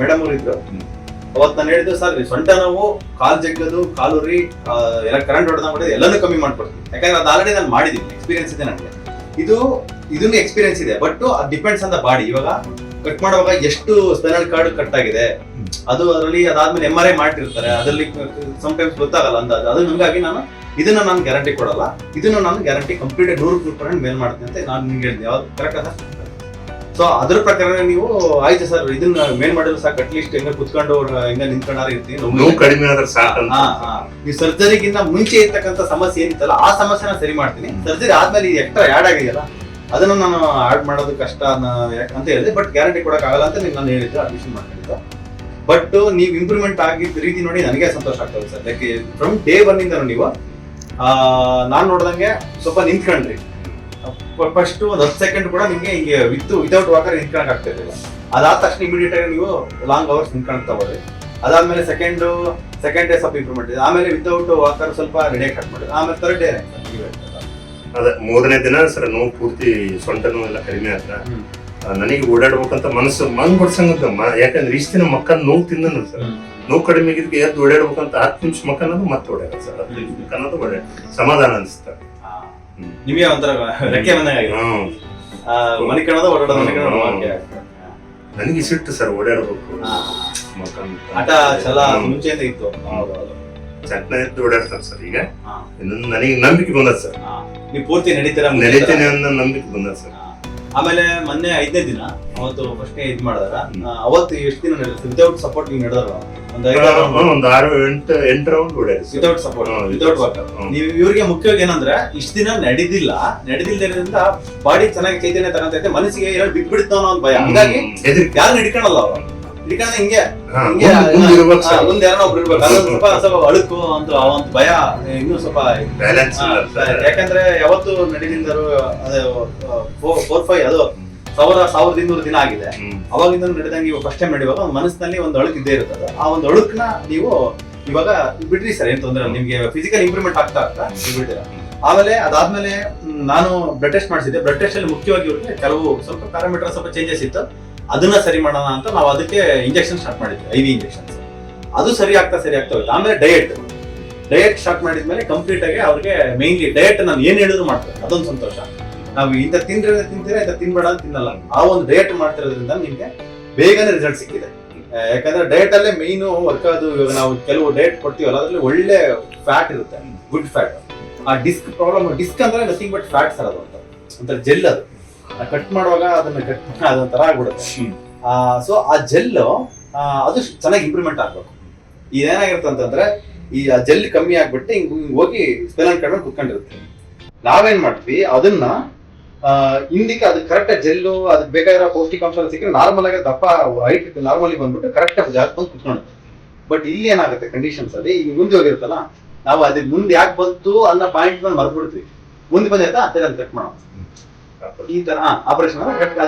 ಮೇಡಮ್ ಅವ್ರು ಇದ್ರು ಅವತ್ತು ನಾನು ಹೇಳಿದ್ರು ಸರ್ ಸೊಂಟ ನೋವು ಕಾಲ್ ಜಗ್ಗದು ಕಾಲುರಿ ಉರಿ ಎಲ್ಲ ಕರೆಂಟ್ ಹೊಡೆದ ಮಾಡಿದ್ರೆ ಎಲ್ಲನೂ ಕಮ್ಮಿ ಮಾಡ್ಕೊಡ್ತೀನಿ. ಯಾಕಂದ್ರೆ ಅದು ಆಲ್ರೆಡಿ ನಾನು ಮಾಡಿದ್ದೀನಿ ಎಕ್ಸ್ಪೀರಿಯನ್ಸ್ ಇದೆ ನನಗೆ. ಇದು ಇದನ್ನು ಎಕ್ಸ್ಪೀರಿಯನ್ಸ್ ಇದೆ ಬಟ್ ಅದು ಡಿಪೆಂಡ್ಸ್ ಆನ್ ದ ಬಾಡಿ ಇವಾಗ ಕಟ್ ಮಾಡುವಾಗ ಎಷ್ಟು ಸ್ಪೆನಲ್ ಕಾರ್ಡ್ ಕಟ್ ಆಗಿದೆ ಅದು ಅದರಲ್ಲಿ ಅದಾದ್ಮೇಲೆ ಎಂ ಆರ್ ಐ ಮಾಡ್ತಿರ್ತಾರೆ ಅದರಲ್ಲಿ ಟೈಮ್ಸ್ ಗೊತ್ತಾಗಲ್ಲ ಅಂದಾಜು. ಅದು ಹಂಗಾಗಿ ನಾನು ಇದನ್ನ ನಾನು ಗ್ಯಾರಂಟಿ ಕೊಡಲ್ಲ. ಇದನ್ನ ನಾನು ಗ್ಯಾರಂಟಿ ಕಂಪ್ಲೀಟ್ ನೂರು ಪರ್ಸೆಂಟ್ ಮೇಲ್ ಮಾಡ್ತೀನಿ ಅಂತ ನಾನು ನಿಮ್ಗೆ ಹೇಳಿದೆ. ಯಾವ ಕರೆಕ್ಟ್ ಅದ ಸೊ ಅದ್ರ ಪ್ರಕಾರ ನೀವು ಆಯ್ತು ಸರ್ ಇದನ್ನ ಮೇಲ್ ಮಾಡಿದ್ರೆ ಸಾಕು. ಅಟ್ಲೀಸ್ಟ್ ಹೆಂಗ ಕುತ್ಕೊಂಡು ಹೆಂಗ ನಿಂತ್ಕೊಂಡಾರ ಇರ್ತೀನಿ. ನೋವು ಕಡಿಮೆ ಆದ್ರೆ. ಈ ಸರ್ಜರಿಗಿಂತ ಮುಂಚೆ ಇರ್ತಕ್ಕಂಥ ಸಮಸ್ಯೆ ಏನಿತ್ತಲ್ಲ ಆ ಸಮಸ್ಯೆನ ಸರಿ ಮಾಡ್ತೀನಿ. ಸರ್ಜರಿ ಆದ್ಮೇಲೆ ಎಕ್ಸ್ಟ್ರಾ ಆಡ್ ಆಗಿದೆಯಲ್ಲ ಅದನ್ನು ನಾನು ಆಡ್ ಮಾಡೋದು ಕಷ್ಟ ಅಂತ ಹೇಳಿದೆ. ಬಟ್ ಗ್ಯಾರಂಟಿ ಕೊಡಕ್ ಆಗಲ್ಲ ಅಂತ ನೀವು ನಾನು ಹೇಳಿದ್ದೆ ಅಡ್ಮಿಷನ್ ಮಾಡ್ಕೊಂಡಿದ್ದೆ ಬಟ್ ನೀವು ಇಂಪ್ರೂವ್ಮೆಂಟ್ ಆಗಿದ್ದ ರೀತಿ ನೋಡಿ ನನಗೆ ಸಂತೋಷ ಆಗ್ತದೆ ಸರ್ ಲೈಕ್ ಫ್ರಮ್ ಡೇ ಇಂದ ನೀವು ನಾನ್ ನೋಡ್ದಂಗೆ ಸ್ವಲ್ಪ ನಿಂತ್ಕೊಂಡ್ರಿ. ಫಸ್ಟ್ ಒಂದು ಹತ್ತು ಸೆಕೆಂಡ್ ಕೂಡ ನಿಮಗೆ ಹಿಂಗೆ ವಿತ್ ವಿತೌಟ್ ವಾಕರ್ ನಿಂತ್ಕೊಳಕ್ ಆಗ್ತಾ ಇರಲಿಲ್ಲ. ಅದಾದ ತಕ್ಷಣ ಇಮಿಡಿಯೇಟ್ ಆಗಿ ನೀವು ಲಾಂಗ್ ಅವರ್ಸ್ ನಿಂತ್ಕೊಂಡು ತಗೋರಿ ಅದಾದ್ಮೇಲೆ ಸೆಕೆಂಡ್ ಸೆಕೆಂಡ್ ಡೇ ಸ್ವಲ್ಪ ಇಂಪ್ರೂವ್ಮೆಂಟ್ ಇದೆ ಆಮೇಲೆ ವಿತೌಟ್ ವಾಕರ್ ಸ್ವಲ್ಪ ರೆಡಿ ಕಟ್ ಮಾಡಿದ್ರು. ಆಮೇಲೆ ತರ್ಡ್ ಡೇ ಅದೇ ಮೂರನೇ ದಿನ ಸರ್ ನೋವು ಪೂರ್ತಿ ಸೊಂಟ ಎಲ್ಲ ಕಡಿಮೆ ಆದ್ರ ನನಗೆ ಓಡಾಡ್ಬೇಕಂತ ಮನಸ್ಸು ಮನ್ ಕೊಡ್ಸಂಗದ್ದಮ್ಮ ಯಾಕಂದ್ರೆ ಇಷ್ಟ ದಿನ ಮಕ್ಕಳ ನೋವು ತಿಂದನು ಸರ್. ನೋವು ಕಡಿಮೆ ಆಗಿದ್ದಕ್ಕೆ ಎದ್ದು ಓಡಾಡ್ಬೇಕಂತ ಹತ್ತು ನಿಮಿಷ ಮಕ್ಕ ಅನ್ನೋದು ಮತ್ತೆ ಓಡಾಡ ಸರ್. ಹತ್ತು ನಿಮಿಷ ಅನ್ನೋದು ಓಡಾಡ ಸಮಾಧಾನ ಅನಿಸ್ತಾರೆ. ನಿಮಗೆ ಒಂಥರ ರೆಕ್ಕೆ ಬಂದಂಗೆ ಮನೆ ಕಣದ ಓಡಾಡೋದು. ನನಗೆ ಸಿಟ್ಟು ಸರ್ ಓಡಾಡಬೇಕು ಆಟ ಚಲ ಮುಂಚೆಯಿಂದ ಇತ್ತು. ಚಟ್ನ ಎದ್ದು ಓಡಾಡ್ತಾರೆ ಸರ್ ಈಗ. ನನಗೆ ನಂಬಿಕೆ ಬಂದದ ಸರ್. ನೀವು ಪೂರ್ತಿ ನಡೀತೀರ ನಡೀತೇನೆ ಅನ್ನೋ ನಂಬಿಕೆ ಬಂದದ ಸರ್. ಆಮೇಲೆ ಮೊನ್ನೆ ಐದನೇ ದಿನ ಅವತ್ತು ಫಸ್ಟ್ ಇದ್ ಮಾಡಿದಾರ. ಅವತ್ತು ಎಷ್ಟು ದಿನ ನಡೆದ್ರು ವಿತೌಟ್ ಸಪೋರ್ಟ್ ನೀವು ನಡೆದಾರ ಒಂದು ಐದಾರು ಒಂದು ಆರು ಎಂಟು ಎಂಟು ರೌಂಡ್ ಕೂಡ ವಿತೌಟ್ ಸಪೋರ್ಟ್ ವಿತೌಟ್ ವಾಕರ್ ನೀವು ಇವ್ರಿಗೆ ಮುಖ್ಯವಾಗಿ ಏನಂದ್ರೆ ಇಷ್ಟ ದಿನ ನಡೆದಿಲ್ಲ ನಡೆದಿಲ್ಲದ್ರಿಂದ ಬಾಡಿ ಚೆನ್ನಾಗಿ ಚೈತನ್ಯ ತಗೊಂತೈತೆ ಮನಸ್ಸಿಗೆ ಬಿಟ್ಬಿಡ್ತಾವ ಅನ್ನೋ ಒಂದು ಭಯ. ಹಂಗಾಗಿ ಯಾರು ಹಿಡ್ಕೊಳಲ್ಲ ಅವ್ರು? ಹಿಡ್ಕೊಂಡ ಹಿಂಗೆ ಹಿಂಗೆ ಹಾ, ಯಾರೋ ಒಬ್ರು ಇರ್ಬೇಕು. ಸ್ವಲ್ಪ ಸ್ವಲ್ಪ ಅಳುಕು ಅಂತ ಆ ಒಂದು ಭಯ ಇನ್ನೂ ಸ್ವಲ್ಪ ಬ್ಯಾಲೆನ್ಸ್ ಯಾಕಂದ್ರೆ ಯಾವತ್ತು ನಡೆದಿಂದರು ಅದೇ ಫೋರ್ ಫೈವ್ ಅದು ಸಾವಿರ ಸಾವಿರದ ಇನ್ನೂರು ದಿನ ಆಗಿದೆ. ಅವಾಗಿಂದ ನಡೆದಂಗೆ ಇವಾಗ ಫಸ್ಟ್ ಟೈಮ್ ನಡೆಯುವಾಗ ಒಂದು ಮನಸ್ಸಿನಲ್ಲಿ ಒಂದು ಅಳುಕು ಇದ್ದೇ ಇರ್ತದೆ. ಆ ಒಂದು ಅಳುಕ್ನ ನೀವು ಇವಾಗ ಬಿಡ್ರಿ ಸರ್ ಏನ್ ತೊಂದ್ರೆ. ನಿಮ್ಗೆ ಫಿಸಿಕಲ್ ಇಂಪ್ರೂವ್ಮೆಂಟ್ ಆಗ್ತಾ ಆಗ್ತಾ ನೀವು ಬಿಡ್ತೀರಾ. ಆಮೇಲೆ ಅದಾದ್ಮೇಲೆ ನಾನು ಬ್ಲಡ್ ಟೆಸ್ಟ್ ಮಾಡಿಸಿದ್ದೆ. ಬ್ಲಡ್ ಟೆಸ್ಟ್ ಅಲ್ಲಿ ಮುಖ್ಯವಾಗಿ ಕೆಲವು ಸ್ವಲ್ಪ ಪ್ಯಾರಾಮೀಟರ್ ಸ್ವಲ್ಪ ಚೇಂಜಸ್ ಇತ್ತು. ಅದನ್ನ ಸರಿ ಮಾಡೋಣ ಅಂತ ನಾವು ಅದಕ್ಕೆ ಇಂಜೆಕ್ಷನ್ ಸ್ಟಾರ್ಟ್ ಮಾಡಿದ್ವಿ ಐವಿ ಇಂಜೆಕ್ಷನ್ ಅದು ಸರಿ ಆಗ್ತಾ ಸರಿ ಆಗ್ತಾ ಹೋಯ್ತು. ಆಮೇಲೆ ಡಯಟ್ ಡಯಟ್ ಸ್ಟಾರ್ಟ್ ಮಾಡಿದ್ಮೇಲೆ ಕಂಪ್ಲೀಟ್ ಆಗಿ ಅವ್ರಿಗೆ ಮೇನ್ಲಿ ಡಯಟ್ ನಾನು ಏನ್ ಹೇಳಿದ್ರು ಮಾಡ್ತಾರೆ. ಅದೊಂದು ಸಂತೋಷ. ನಾವು ಇಂಥ ತಿಂದ್ರೆ ತಿಂತೀರಾ ಇಂಥ ತಿನ್ಬೇಡ ಅಂತ ತಿನ್ನಲ್ಲ. ಆ ಒಂದು ಡಯಟ್ ಮಾಡ್ತಿರೋದ್ರಿಂದ ನಿಮಗೆ ಬೇಗನೆ ರಿಸಲ್ಟ್ ಸಿಕ್ಕಿದೆ. ಯಾಕಂದ್ರೆ ಡಯಟ್ ಅಲ್ಲೇ ಮೈನ್ ವರ್ಕ್ ಅದು, ಇವಾಗ ನಾವು ಕೆಲವು ಡಯಟ್ ಕೊಡ್ತೀವಲ್ಲ, ಅದರಲ್ಲಿ ಒಳ್ಳೆ ಫ್ಯಾಟ್ ಇರುತ್ತೆ. ಗುಡ್ ಫ್ಯಾಟ್ ಆ ಡಿಸ್ಕ್ ಪ್ರಾಬ್ಲಮ್ ಡಿಸ್ಕ್ ಅಂದ್ರೆ ನಥಿಂಗ್ ಬಟ್ ಫ್ಯಾಟ್ ಸರ್ ಅದು ಅಂತ. ಜೆಲ್ ಅದು. ಕಟ್ ಮಾಡುವಾಗ ಅದನ್ನ ಕಟ್ ಅದೊಂಥರ ಆಗ್ಬಿಡುತ್ತೆ. ಸೊ ಆ ಜೆಲ್ ಅದು ಚೆನ್ನಾಗಿ ಇಂಪ್ರೂವ್ಮೆಂಟ್ ಆಗ್ಬೇಕು. ಇದೇನಾಗಿರುತ್ತೆ ಅಂತಂದ್ರೆ ಈ ಆ ಜೆಲ್ ಕಮ್ಮಿ ಆಗ್ಬಿಟ್ಟು ಹಿಂಗ್ ಹಿಂಗ್ ಸ್ಪೆಲ್ ಕಡಿಮೆ ಕುತ್ಕೊಂಡಿರುತ್ತೆ. ನಾವೇನ್ ಮಾಡ್ತೀವಿ ಅದನ್ನ ಹಿಂದಿಕ್ಕೆ ಅದು ಕರೆಕ್ಟ್ ಜೆಲ್ಲು ಅದಕ್ಕೆ ಬೇಕಾಗಿರೋ ಪೌಷ್ಟಿಕಾಂಶ ಸಿಕ್ಕರೆ ನಾರ್ಮಲ್ ಆಗಿ ದಪ್ಪ ಹೈಟ್ ನಾರ್ಮಲಿ ಬಂದ್ಬಿಟ್ಟು ಕರೆಕ್ಟ್ ಜಾಸ್ತಿ ಬಂದು ಕುತ್ಕೊಳ್ಳುತ್ತೆ. ಬಟ್ ಇಲ್ಲಿ ಏನಾಗುತ್ತೆ ಕಂಡೀಷನ್ಸ್ ಅಲ್ಲಿ ಈಗ ಮುಂದೆ ಹೋಗಿರುತ್ತಲ್ಲ ನಾವು ಅದ್ರ ಮುಂದೆ ಯಾಕೆ ಬಂತು ಅನ್ನೋ ಪಾಯಿಂಟ್ ಮೇಲೆ ಮರ್ಬಿಡ್ತೀವಿ ಮುಂದೆ ಬಂದಿರ್ತಾ ಅದೇ ಅಂತ ಕಟ್ ಮಾಡೋಣ. ಈ ತರ ಆಪರೇಷನ್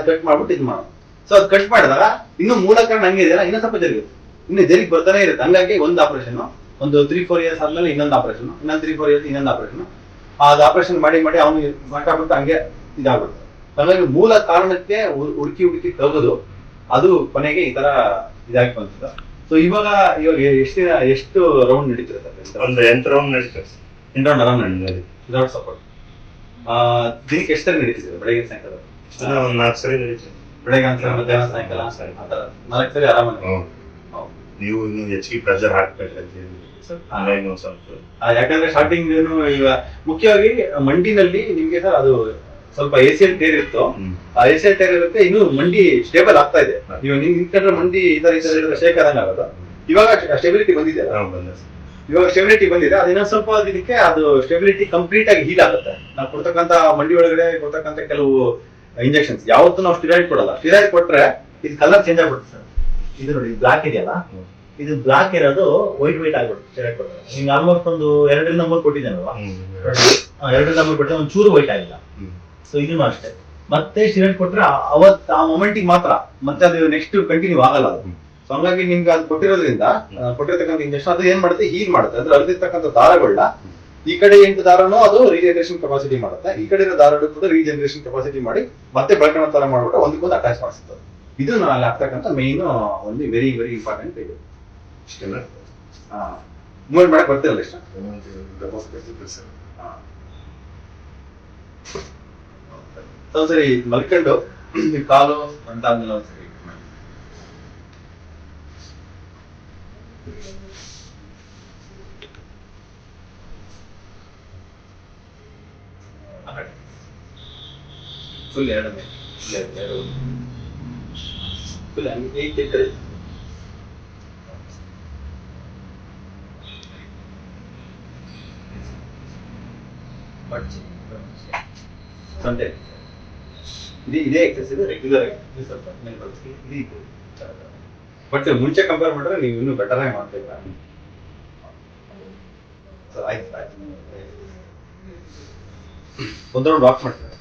ಕಟ್ ಮಾಡ್ಬಿಟ್ಟು ಇದು ಮಾಡೋದು. ಸೊ ಅದು ಕಟ್ ಮಾಡಿದಾಗ ಇನ್ನು ಮೂಲ ಕಾರಣ ಹಂಗೆ ಇದೆಯಲ್ಲ ಇನ್ನೂ ಸ್ವಲ್ಪ ಜರುಗುತ್ತೆ ಇನ್ನು ಜರಿಗೆ ಬರ್ತಾನೆ ಇರುತ್ತೆ. ಹಂಗಾಗಿ ಒಂದು ಆಪರೇಷನ್ ಒಂದು ತ್ರೀ ಫೋರ್ ಇಯರ್ಸ್ ಆದ್ಮೇಲೆ ಇನ್ನೊಂದು ಆಪರೇಷನ್ ಇನ್ನೊಂದು ತ್ರೀ ಫೋರ್ ಇಯರ್ಸ್ ಇನ್ನೊಂದು ಆಪರೇಷನ್ ಅದು ಆಪರೇಷನ್ ಮಾಡಿ ಮಾಡಿ ಅವನು ಮಾತಾಡ್ಬಿಟ್ಟು ಹಂಗೆ ಇದಾಗ್ಬಿಡುತ್ತೆ. ಹಾಗಾಗಿ ಮೂಲ ಕಾರಣಕ್ಕೆ ಹುಡುಕಿ ಹುಡುಕಿ ತೆಗೆದು ಅದು ಕೊನೆಗೆ ಈ ತರ ಇದಾಗಿ ಬಂತದ ಸೊ ಇವಾಗ ಇವಾಗ ಎಷ್ಟು ದಿನ ಎಷ್ಟು ರೌಂಡ್ ನಡೀತಿರುತ್ತೆ ಒಂದು ಎಂಟು ರೌಂಡ್ ನಡೀತದೆ ಇನ್ನೊಂದು ರೌಂಡ್ ನಡೀತಿದೆ. ವಿದೌಟ್ ಸಪೋರ್ಟ್ ದಿನಕ್ಕೆ ಎಷ್ಟು ಸರಿ ನಡೀತಿದೆ ಬೆಳಗ್ಗೆ ಸಾಯಂಕಾಲ? ಒಂದು ನಾಲ್ಕು ಸರಿ ನಡೀತದೆ. ಬೆಳಗ್ಗೆ ಅಂತ ಮಧ್ಯಾಹ್ನ ಸಾಯಂಕಾಲ? ಆ ನಾಲ್ಕು ಸರಿ ಆರಾಮಾಗಿ. ನೀವು ಇನ್ನು ಹೆಚ್ಚಿಗೆ ಪ್ರೆಷರ್ ಹಾಕ್ಬೇಕಂತ ಆ, ಯಾಕಂದ್ರೆ ಸ್ಟಾರ್ಟಿಂಗ್ ಈಗ ಮುಖ್ಯವಾಗಿ ಮಂಡಿನಲ್ಲಿ ನಿಮ್ಗೆ ಸರ್ ಅದು ಸ್ವಲ್ಪ ಏಸಿಯಲ್ ಟೈರ್ ಇತ್ತು. ಆ ಏಸಿಯಲ್ ಟೈರ್ ಇರುತ್ತೆ ಇನ್ನು ಮಂಡಿ ಸ್ಟೇಬಲ್ ಆಗ್ತಾ ಇದೆ. ನೀವು ನಿಂತ್ಕೊಂಡ್ರೆ ಮಂಡಿ ಈ ತರ ಈ ತರ ಶೇಖರ್ ಆಗೋದು. ಇವಾಗ ಸ್ಟೆಬಿಲಿಟಿ ಬಂದಿದೆ. ಇವಾಗ ಸ್ಟೆಬಿಲಿಟಿ ಬಂದಿದೆ ಅದು ಇನ್ನೊಂದ್ ಸ್ವಲ್ಪ ದಿನಕ್ಕೆ ಅದು ಸ್ಟೆಬಿಲಿಟಿ ಕಂಪ್ಲೀಟ್ ಆಗಿ ಹೀಲ್ ಆಗುತ್ತೆ. ನಾವು ಕೊಡ್ತಕ್ಕಂತ ಮಂಡಿ ಒಳಗಡೆ ಕೊಡ್ತಕ್ಕಂತ ಕೆಲವು ಇಂಜೆಕ್ಷನ್ಸ್ ಯಾವತ್ತೂ ನಾವು ಸ್ಟಿರಾಯ್ಡ್ ಕೊಡಲ್ಲ. ಸ್ಟಿರಾಯ್ಡ್ ಕೊಟ್ರೆ ಇದು ಕಲರ್ ಚೇಂಜ್ ಆಗ್ಬಿಡುತ್ತೆ ಸರ್. ಇದು ನೋಡಿ ಬ್ಲಾಕ್ ಇದೆಯಲ್ಲ? ಇದು ಬ್ಲಾಕ್ ಇರೋದು ವೈಟ್ ವೈಟ್ ಆಗ್ಬಿಡುತ್ತೆ ಸ್ಟಿರಾಯ್ಡ್ ಕೊಟ್ಟರೆ ನಿಮ್ಗೆ ಆಲ್ಮೋಸ್ಟ್ ಒಂದು ಎರಡರಿಂದ ನಂಬರ್ ಕೊಟ್ಟಿದ್ದೇನಲ್ವಾ ಎರಡು ನಂಬರ್ ಕೊಟ್ಟರೆ ಒಂದು ಚೂರು ವೈಟ್ ಆಗಿಲ್ಲ. ಸೊ ಇದನ್ನು ಅಷ್ಟೇ. ಮತ್ತೆ ಸ್ಟಿರಾಯ್ಡ್ ಕೊಟ್ರೆ ಆ- ಅವತ್ ಆ ಮೊಮೆಂಟಿಗೆ ಮಾತ್ರ ಮತ್ತೆ ಅದು ನೆಕ್ಸ್ಟ್ ಕಂಟಿನ್ಯೂ ಆಗಲ್ಲ ಅದು. ಸೊ ಹಂಗಾಗಿ ನಿಮ್ಗೆ ಅದು ಕೊಟ್ಟಿರೋದ್ರಿಂದ ಕೊಟ್ಟಿರ್ತಕ್ಕಂಥ ಇಂಜೆಕ್ಷನ್ ಅದು ಏನ್ ಮಾಡುತ್ತೆ? ಹೀಲ್ ಮಾಡುತ್ತೆ. ಅಂದ್ರೆ ಅಲ್ಲಿರ್ತಕ್ಕಂಥ ದಾರಗಳನ್ನ ಈ ಕಡೆ ಎಂಟು ದಾರನೂ ಅದು ರೀಜನರೇಷನ್ ಕೆಪಾಸಿಟಿ ಮಾಡುತ್ತೆ. ಈ ಕಡೆ ಇರೋ ದಾರಗಳು ಕೂಡ ರೀಜನರೇಷನ್ ಕೆಪಾಸಿಟಿ ಮಾಡಿ ಮತ್ತೆ ಬಳಕೆ ತರ ಮಾಡ್ಬಿಟ್ಟು ಒಂದಕ್ಕೊಂದು ಅಟ್ಯಾಚ್ ಮಾಡಿಸುತ್ತೆ. ಇದು ನಾನು ಆಗ್ತಕ್ಕಂಥ ಮೇನ್ ಒಂದು ವೆರಿ ವೆರಿ ಇಂಪಾರ್ಟೆಂಟ್ ಇದು? ಮೂವ್ಮೆಂಟ್ ಮಾಡಕ್ ಬರ್ತಿರಲ್ಲ ಇಷ್ಟ? ಸರಿ ಮಲ್ಕೊಂಡು ಕಾಲು ಅಂತ ಒಂದ್ಸರಿ ಮಾಡಿ. ಆ ಕಡೆ ಫುಲ್ ಎರಡು ಮೇಲೆ ಫುಲ್ ಎರಡು ಎರಡು ಫುಲ್ ಹಂಗೆ ಈ ಕಡೆ ಮಡ್ಚಿ ಸಂತೆ ಇದು ಇದೇ ಎಕ್ಸಸೈಸ್ ರೆಗ್ಯುಲರ್ ಆಗಿ ಸ್ವಲ್ಪ ಮೇಲೆ ಬರುತ್ತೆ. ಇದು ಇದು ಬಟ್ ಮುಂಚೆ ಕಂಪೇರ್ ಮಾಡಿದ್ರೆ ನೀವು ಇನ್ನೂ ಬೆಟರ್ ಆಗಿ ಮಾಡ್ತೀರಾ. ಸೊ ಆಯ್ತು ಆಯ್ತು. ವಾಕ್ ಮಾಡ್ತಾರೆ?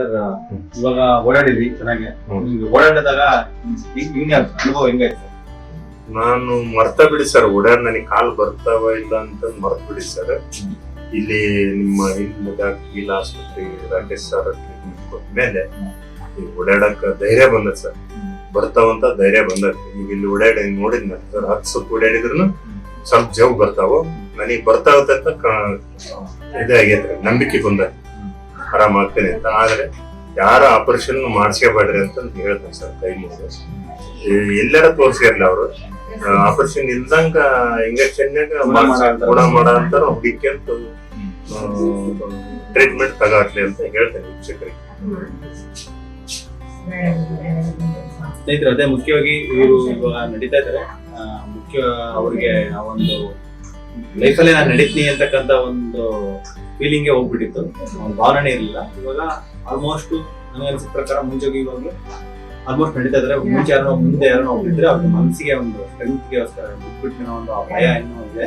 ಸರ್ ಇವಾಗ ಓಡಾಡಿದ್ವಿ ಚೆನ್ನಾಗಿ. ನಿಮ್ಗೆ ಓಡಾಡಿದಾಗ ಹಿಂಗ್ ಅನುಭವ ಹೆಂಗಾಯ್ತು ನಾನು ಮರ್ತ ಬಿಡಿ ಸರ್ ಓಡಾಡ್ ನನಗೆ ಕಾಲ್ ಬರ್ತಾವ ಇಲ್ಲ ಅಂತ ಮರ್ತ ಬಿಡಿ ಸರ್. ಇಲ್ಲಿ ನಿಮ್ಮ ಹಿಂದ ಕೀಲ ಆಸ್ಪತ್ರೆ ರಾಕೇಶ್ ಸರ್ ಮೇಲೆ ಈಗ ಓಡಾಡಕ್ ಧೈರ್ಯ ಬಂದ ಸರ್. ಬರ್ತಾವಂತ ಧೈರ್ಯ ಬಂದದ. ಈಗ ಇಲ್ಲಿ ಓಡಾಡಿ ನೋಡಿದ್ನ ಸರ್ ಹತ್ತು ಸುತ್ತ ಓಡಾಡಿದ್ರು ಸ್ವಲ್ಪ ಜವ್ ಬರ್ತಾವ. ನನಗೆ ಬರ್ತಾವತ್ತ ಇದಾಗೈತ್ರಿ ನಂಬಿಕೆ ಬಂದ ಆರಾಮ ಆಗ್ತೇನೆ ಅಂತ. ಆದ್ರೆ ಯಾರ ಆಪರೇಷನ್ ಮಾಡಿಸ್ಕೋಬೇಡ್ರಿ ಅಂತ ಹೇಳ್ತಾರೆ ಸರ್ ಕೈ ಮುಗಿದು. ಎಲ್ಲಾರ ತೋರಿಸಿರ್ಲಿ ಅವರು. ಆಪರೇಷನ್ ಇಲ್ದಂಗ ಇಂಜೆಕ್ಷನ್ ಗುಣ ಮಾಡೋ ಅಂತ ಮಾಡೋ ಅಂತ ಹುಡುಕ್ಯಂತ ಟ್ರೀಟ್ಮೆಂಟ್ ತಗಾಟ್ಲಿ ಅಂತ ಹೇಳ್ತೇನೆ ವೀಕ್ಷಕರಿಗೆ ಸ್ನೇಹಿತರು ಅದೇ ಮುಖ್ಯವಾಗಿ ಇವರು ಇವಾಗ ನಡೀತಾ ಇದ್ದಾರೆ. ಮುಖ್ಯ ಅವ್ರಿಗೆ ಆ ಒಂದು ಲೈಫಲ್ಲೇ ನಾನು ನಡೀತೀನಿ ಅಂತಕ್ಕಂಥ ಒಂದು ಫೀಲಿಂಗ್ಗೆ ಹೋಗ್ಬಿಟ್ಟಿತ್ತು. ಒಂದು ಭಾವನೆ ಇರಲಿಲ್ಲ. ಇವಾಗ ಆಲ್ಮೋಸ್ಟ್ ನನಗೆ ಅನ್ಸಿದ ಪ್ರಕಾರ ಮುಂಚೆ ಇವಾಗ ಆಲ್ಮೋಸ್ಟ್ ನಡೀತಾ ಇದ್ದಾರೆ ಮುಂಚೆ ಯಾರೋ ಮುಂದೆ ಯಾರೋ ಹೋಗ್ತಿದ್ರೆ ಅವ್ರ ಮನಸ್ಸಿಗೆ ಒಂದು ಸ್ಟ್ರೆಂತ್ಗೆ ಬಿಟ್ಬಿಟ್ಟು ಒಂದು ಭಯ ಇನ್ನೂ ಇದೆ.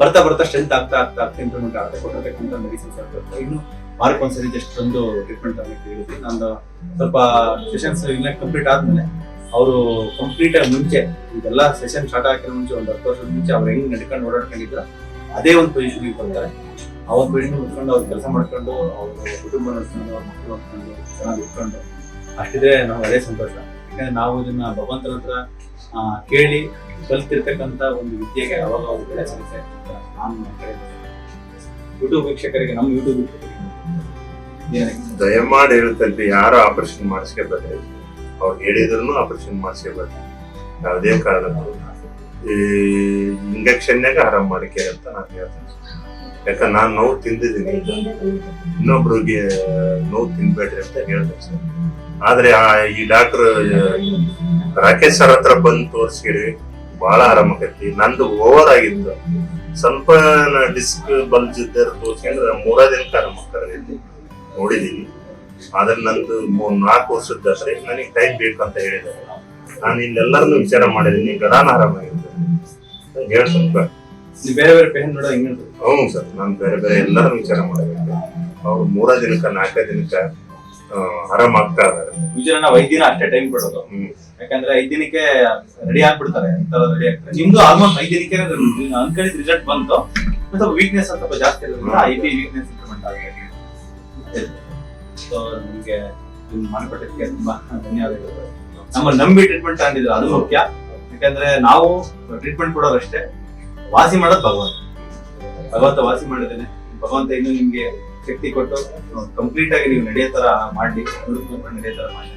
ಬರ್ತಾ ಬರ್ತಾ ಸ್ಟ್ರೆಂತ್ ಆಗ್ತಾ ಆಗ್ತಾ ಆಗ್ತಾ ಇಂಪ್ರೂವ್ಮೆಂಟ್ ಆಗುತ್ತೆ. ಕೊಟ್ಟಿರ್ತಕ್ಕಂಥ ಮೆಡಿಸಿನ್ಸ್ ಆಗ್ತಾ ಇನ್ನು ವಾರಕ್ಕೆ ಒಂದ್ಸರಿ ಜಸ್ಟ್ ಒಂದು ಟ್ರೀಟ್ಮೆಂಟ್ ಆಗಕ್ಕೆ ಹೇಳಿದ್ವಿ ನಂದು ಸ್ವಲ್ಪ ಸೆಷನ್ಸ್ ಇಲ್ಲ ಕಂಪ್ಲೀಟ್ ಆದ್ಮೇಲೆ ಅವರು ಕಂಪ್ಲೀಟ್ ಆಗಿ ಮುಂಚೆ ಇದೆಲ್ಲ ಸೆಷನ್ ಸ್ಟಾರ್ಟ್ ಆಗಿರೋ ಮುಂಚೆ ಒಂದು ಹತ್ತು ವರ್ಷದ ಮುಂಚೆ ಅವ್ರು ಹೆಂಗ್ ನಡ್ಕೊಂಡು ಓಡಾಡ್ಕೊಂಡಿದ್ರು, ಅದೇ ಒಂದು ಪೊಸಿಷನ್ಗೆ ಬರ್ತಾರೆ ಆ ಬೆಳಿಗ್ಗೆ ಉತ್ಕೊಂಡು ಅವ್ರ ಅವ್ರು ಕೆಲಸ ಮಾಡ್ಕೊಂಡು ಅವ್ರ ಕುಟುಂಬ ನೋಡ್ಕೊಂಡು ಅವ್ರ ಮಕ್ಕಳು ನೋಡ್ಕೊಂಡು ಚೆನ್ನಾಗಿ ಉತ್ಕೊಂಡು ಅಷ್ಟಿದ್ರೆ ನಾವು ಅದೇ ಸಂತೋಷ. ಯಾಕಂದ್ರೆ ನಾವು ಇದನ್ನ ಭಗವಂತನ ಹತ್ರ ಕೇಳಿ ಕಲ್ತಿರ್ತಕ್ಕಂತ ಒಂದು ವಿದ್ಯೆಗೆ ಅವಾಗ ಅವ್ರು ಬೆಳೆ ಸಮಸ್ಯೆ ನಾನು ಯೂಟ್ಯೂಬ್ ವೀಕ್ಷಕರಿಗೆ, ನಮ್ಮ ಯೂಟ್ಯೂಬ್ ವೀಕ್ಷಕರಿಗೆ? ದಯಮಾಡಿ ಹೇಳ್ತೇನೆ, ಯಾರು ಆಪರೇಷನ್ ಮಾಡಿಸ್ಕೋಬೇಡ್ರಿ ಅವ್ರು ಹೇಳಿದ್ರು ಆಪರೇಷನ್ ಮಾಡಿಸ್ಕೋಬೇಡ್ರಿ ಯಾವುದೇ ಕಾರಣ ಈ ಇಂಜೆಕ್ಷನ್ನಾಗ ಆರಾಮ್ ಮಾಡಿಕೆ ಅಂತ ನಾನು ಹೇಳ್ತೇನೆ. ಯಾಕಂದ್ರೆ ನಾನು ನೋವು ತಿಂದಿದ್ದೀನಿ ಇನ್ನೊಬ್ರಿಗೆ ನೋವು ತಿನ್ಬೇಡ್ರಿ ಅಂತ ಹೇಳ್ತೇನೆ ಸರ್. ಆದ್ರೆ ಈ ಡಾಕ್ಟರ್, ರಾಕೇಶ್ ಸರ್ ಹತ್ರ ಬಂದು ತೋರಿಸಿರಿ ಬಹಳ ಆರಾಮಾಗೈತಿ. ನಂದು ಓವರ್ ಆಗಿತ್ತು. ಸ್ವಲ್ಪ ಡಿಸ್ಕ್ ಬಲ್ಜ್ ಇದ್ದರೆ ತೋರಿಸ್ಕೊಂಡ್ರೆ ಮೂರೇ ದಿನಕ್ಕೆ ಆರಾಮಾಗ್ತಾರೈತಿ ನೋಡಿದೀನಿ. ಆದ್ರೆ ನಂದು ಮೂರ್ ನಾಲ್ಕು ವರ್ಷದ್ದಾದ್ರೆ ನನಗೆ ಟೈಮ್ ಬೇಕು ಅಂತ ಹೇಳಿದ್ದಾರೆ. ನಾನು ಇಲ್ಲೆಲ್ಲರನ್ನು ವಿಚಾರ ಮಾಡಿದೀನಿ. ಗಡಾನ ಆರಾಮಾಗಿತ್ತು ಹೇಳಿ ಸ್ವಲ್ಪ ನೀವು ಬೇರೆ ಬೇರೆ ಪೇಷಂಟ್ ನೋಡೋ ಹೆಂಗ್? ಹ್ಞೂ ಸರ್ ನಾನು ಬೇರೆ ಬೇರೆ ಎಲ್ಲರನ್ನು ವಿಚಾರ ಮಾಡಬೇಕು ಅವ್ರು ಮೂರ ದಿನಕ್ಕೆ ನಾಲ್ಕೈದು ದಿನಕ್ಕ ಆರಾಮಾಗ್ತಾ ಇದಾರೆ ಯೂಶಲಿ ನಾವು ಐದ್ ದಿನ ಅಷ್ಟೇ ಟೈಮ್ ಬಿಡೋದು ಹ್ಮ್. ಯಾಕಂದ್ರೆ ಐದ್ ದಿನಕ್ಕೆ ರೆಡಿ ಆಗ್ಬಿಡ್ತಾರೆ ಇಂಥವ್ರು ರೆಡಿ ಆಗ್ತಾರೆ ನಿಮ್ದು ಆಲ್ಮೋಸ್ಟ್ ಐದ್ ದಿನಕ್ಕೆ ಅನ್ಕಳಿದ ರಿಸಲ್ಟ್ ಬಂತು. ಒಂದ್ ಸ್ವಲ್ಪ ವೀಕ್ನೆಸ್ ಸ್ವಲ್ಪ ಜಾಸ್ತಿ ಇರೋದ್ರಿಂದ ಐ ಪಿ ವೀಕ್ನೆಸ್ ಇಂಪ್ರೂವ್ಮೆಂಟ್ ಆಗಿದೆ. ಸೊ ನಿಮಗೆ ನಿಮ್ಮ ಮಾಡ್ಕೊಟ್ಟಿದ್ದಕ್ಕೆ ತುಂಬಾ ಧನ್ಯವಾದಗಳು. ನಮ್ಮ ನಂಬಿ ಟ್ರೀಟ್ಮೆಂಟ್ ತಗೊಂಡಿದ್ರು ಅದು ಮುಖ್ಯ. ಯಾಕಂದ್ರೆ ನಾವು ಟ್ರೀಟ್ಮೆಂಟ್ ಕೊಡೋರಷ್ಟೇ ವಾಸಿ ಮಾಡೋದು ಭಗವಂತ. ಭಗವಂತ ವಾಸಿ ಮಾಡಿದ್ದೇನೆ. ಭಗವಂತ ಇನ್ನು ನಿಮ್ಗೆ ಶಕ್ತಿ ಕೊಟ್ಟು ಕಂಪ್ಲೀಟ್ ಆಗಿ ನೀವು ನಡೆಯೋ ತರ ಮಾಡಿ ನಡೆಯೋ ತರ ಮಾಡಿ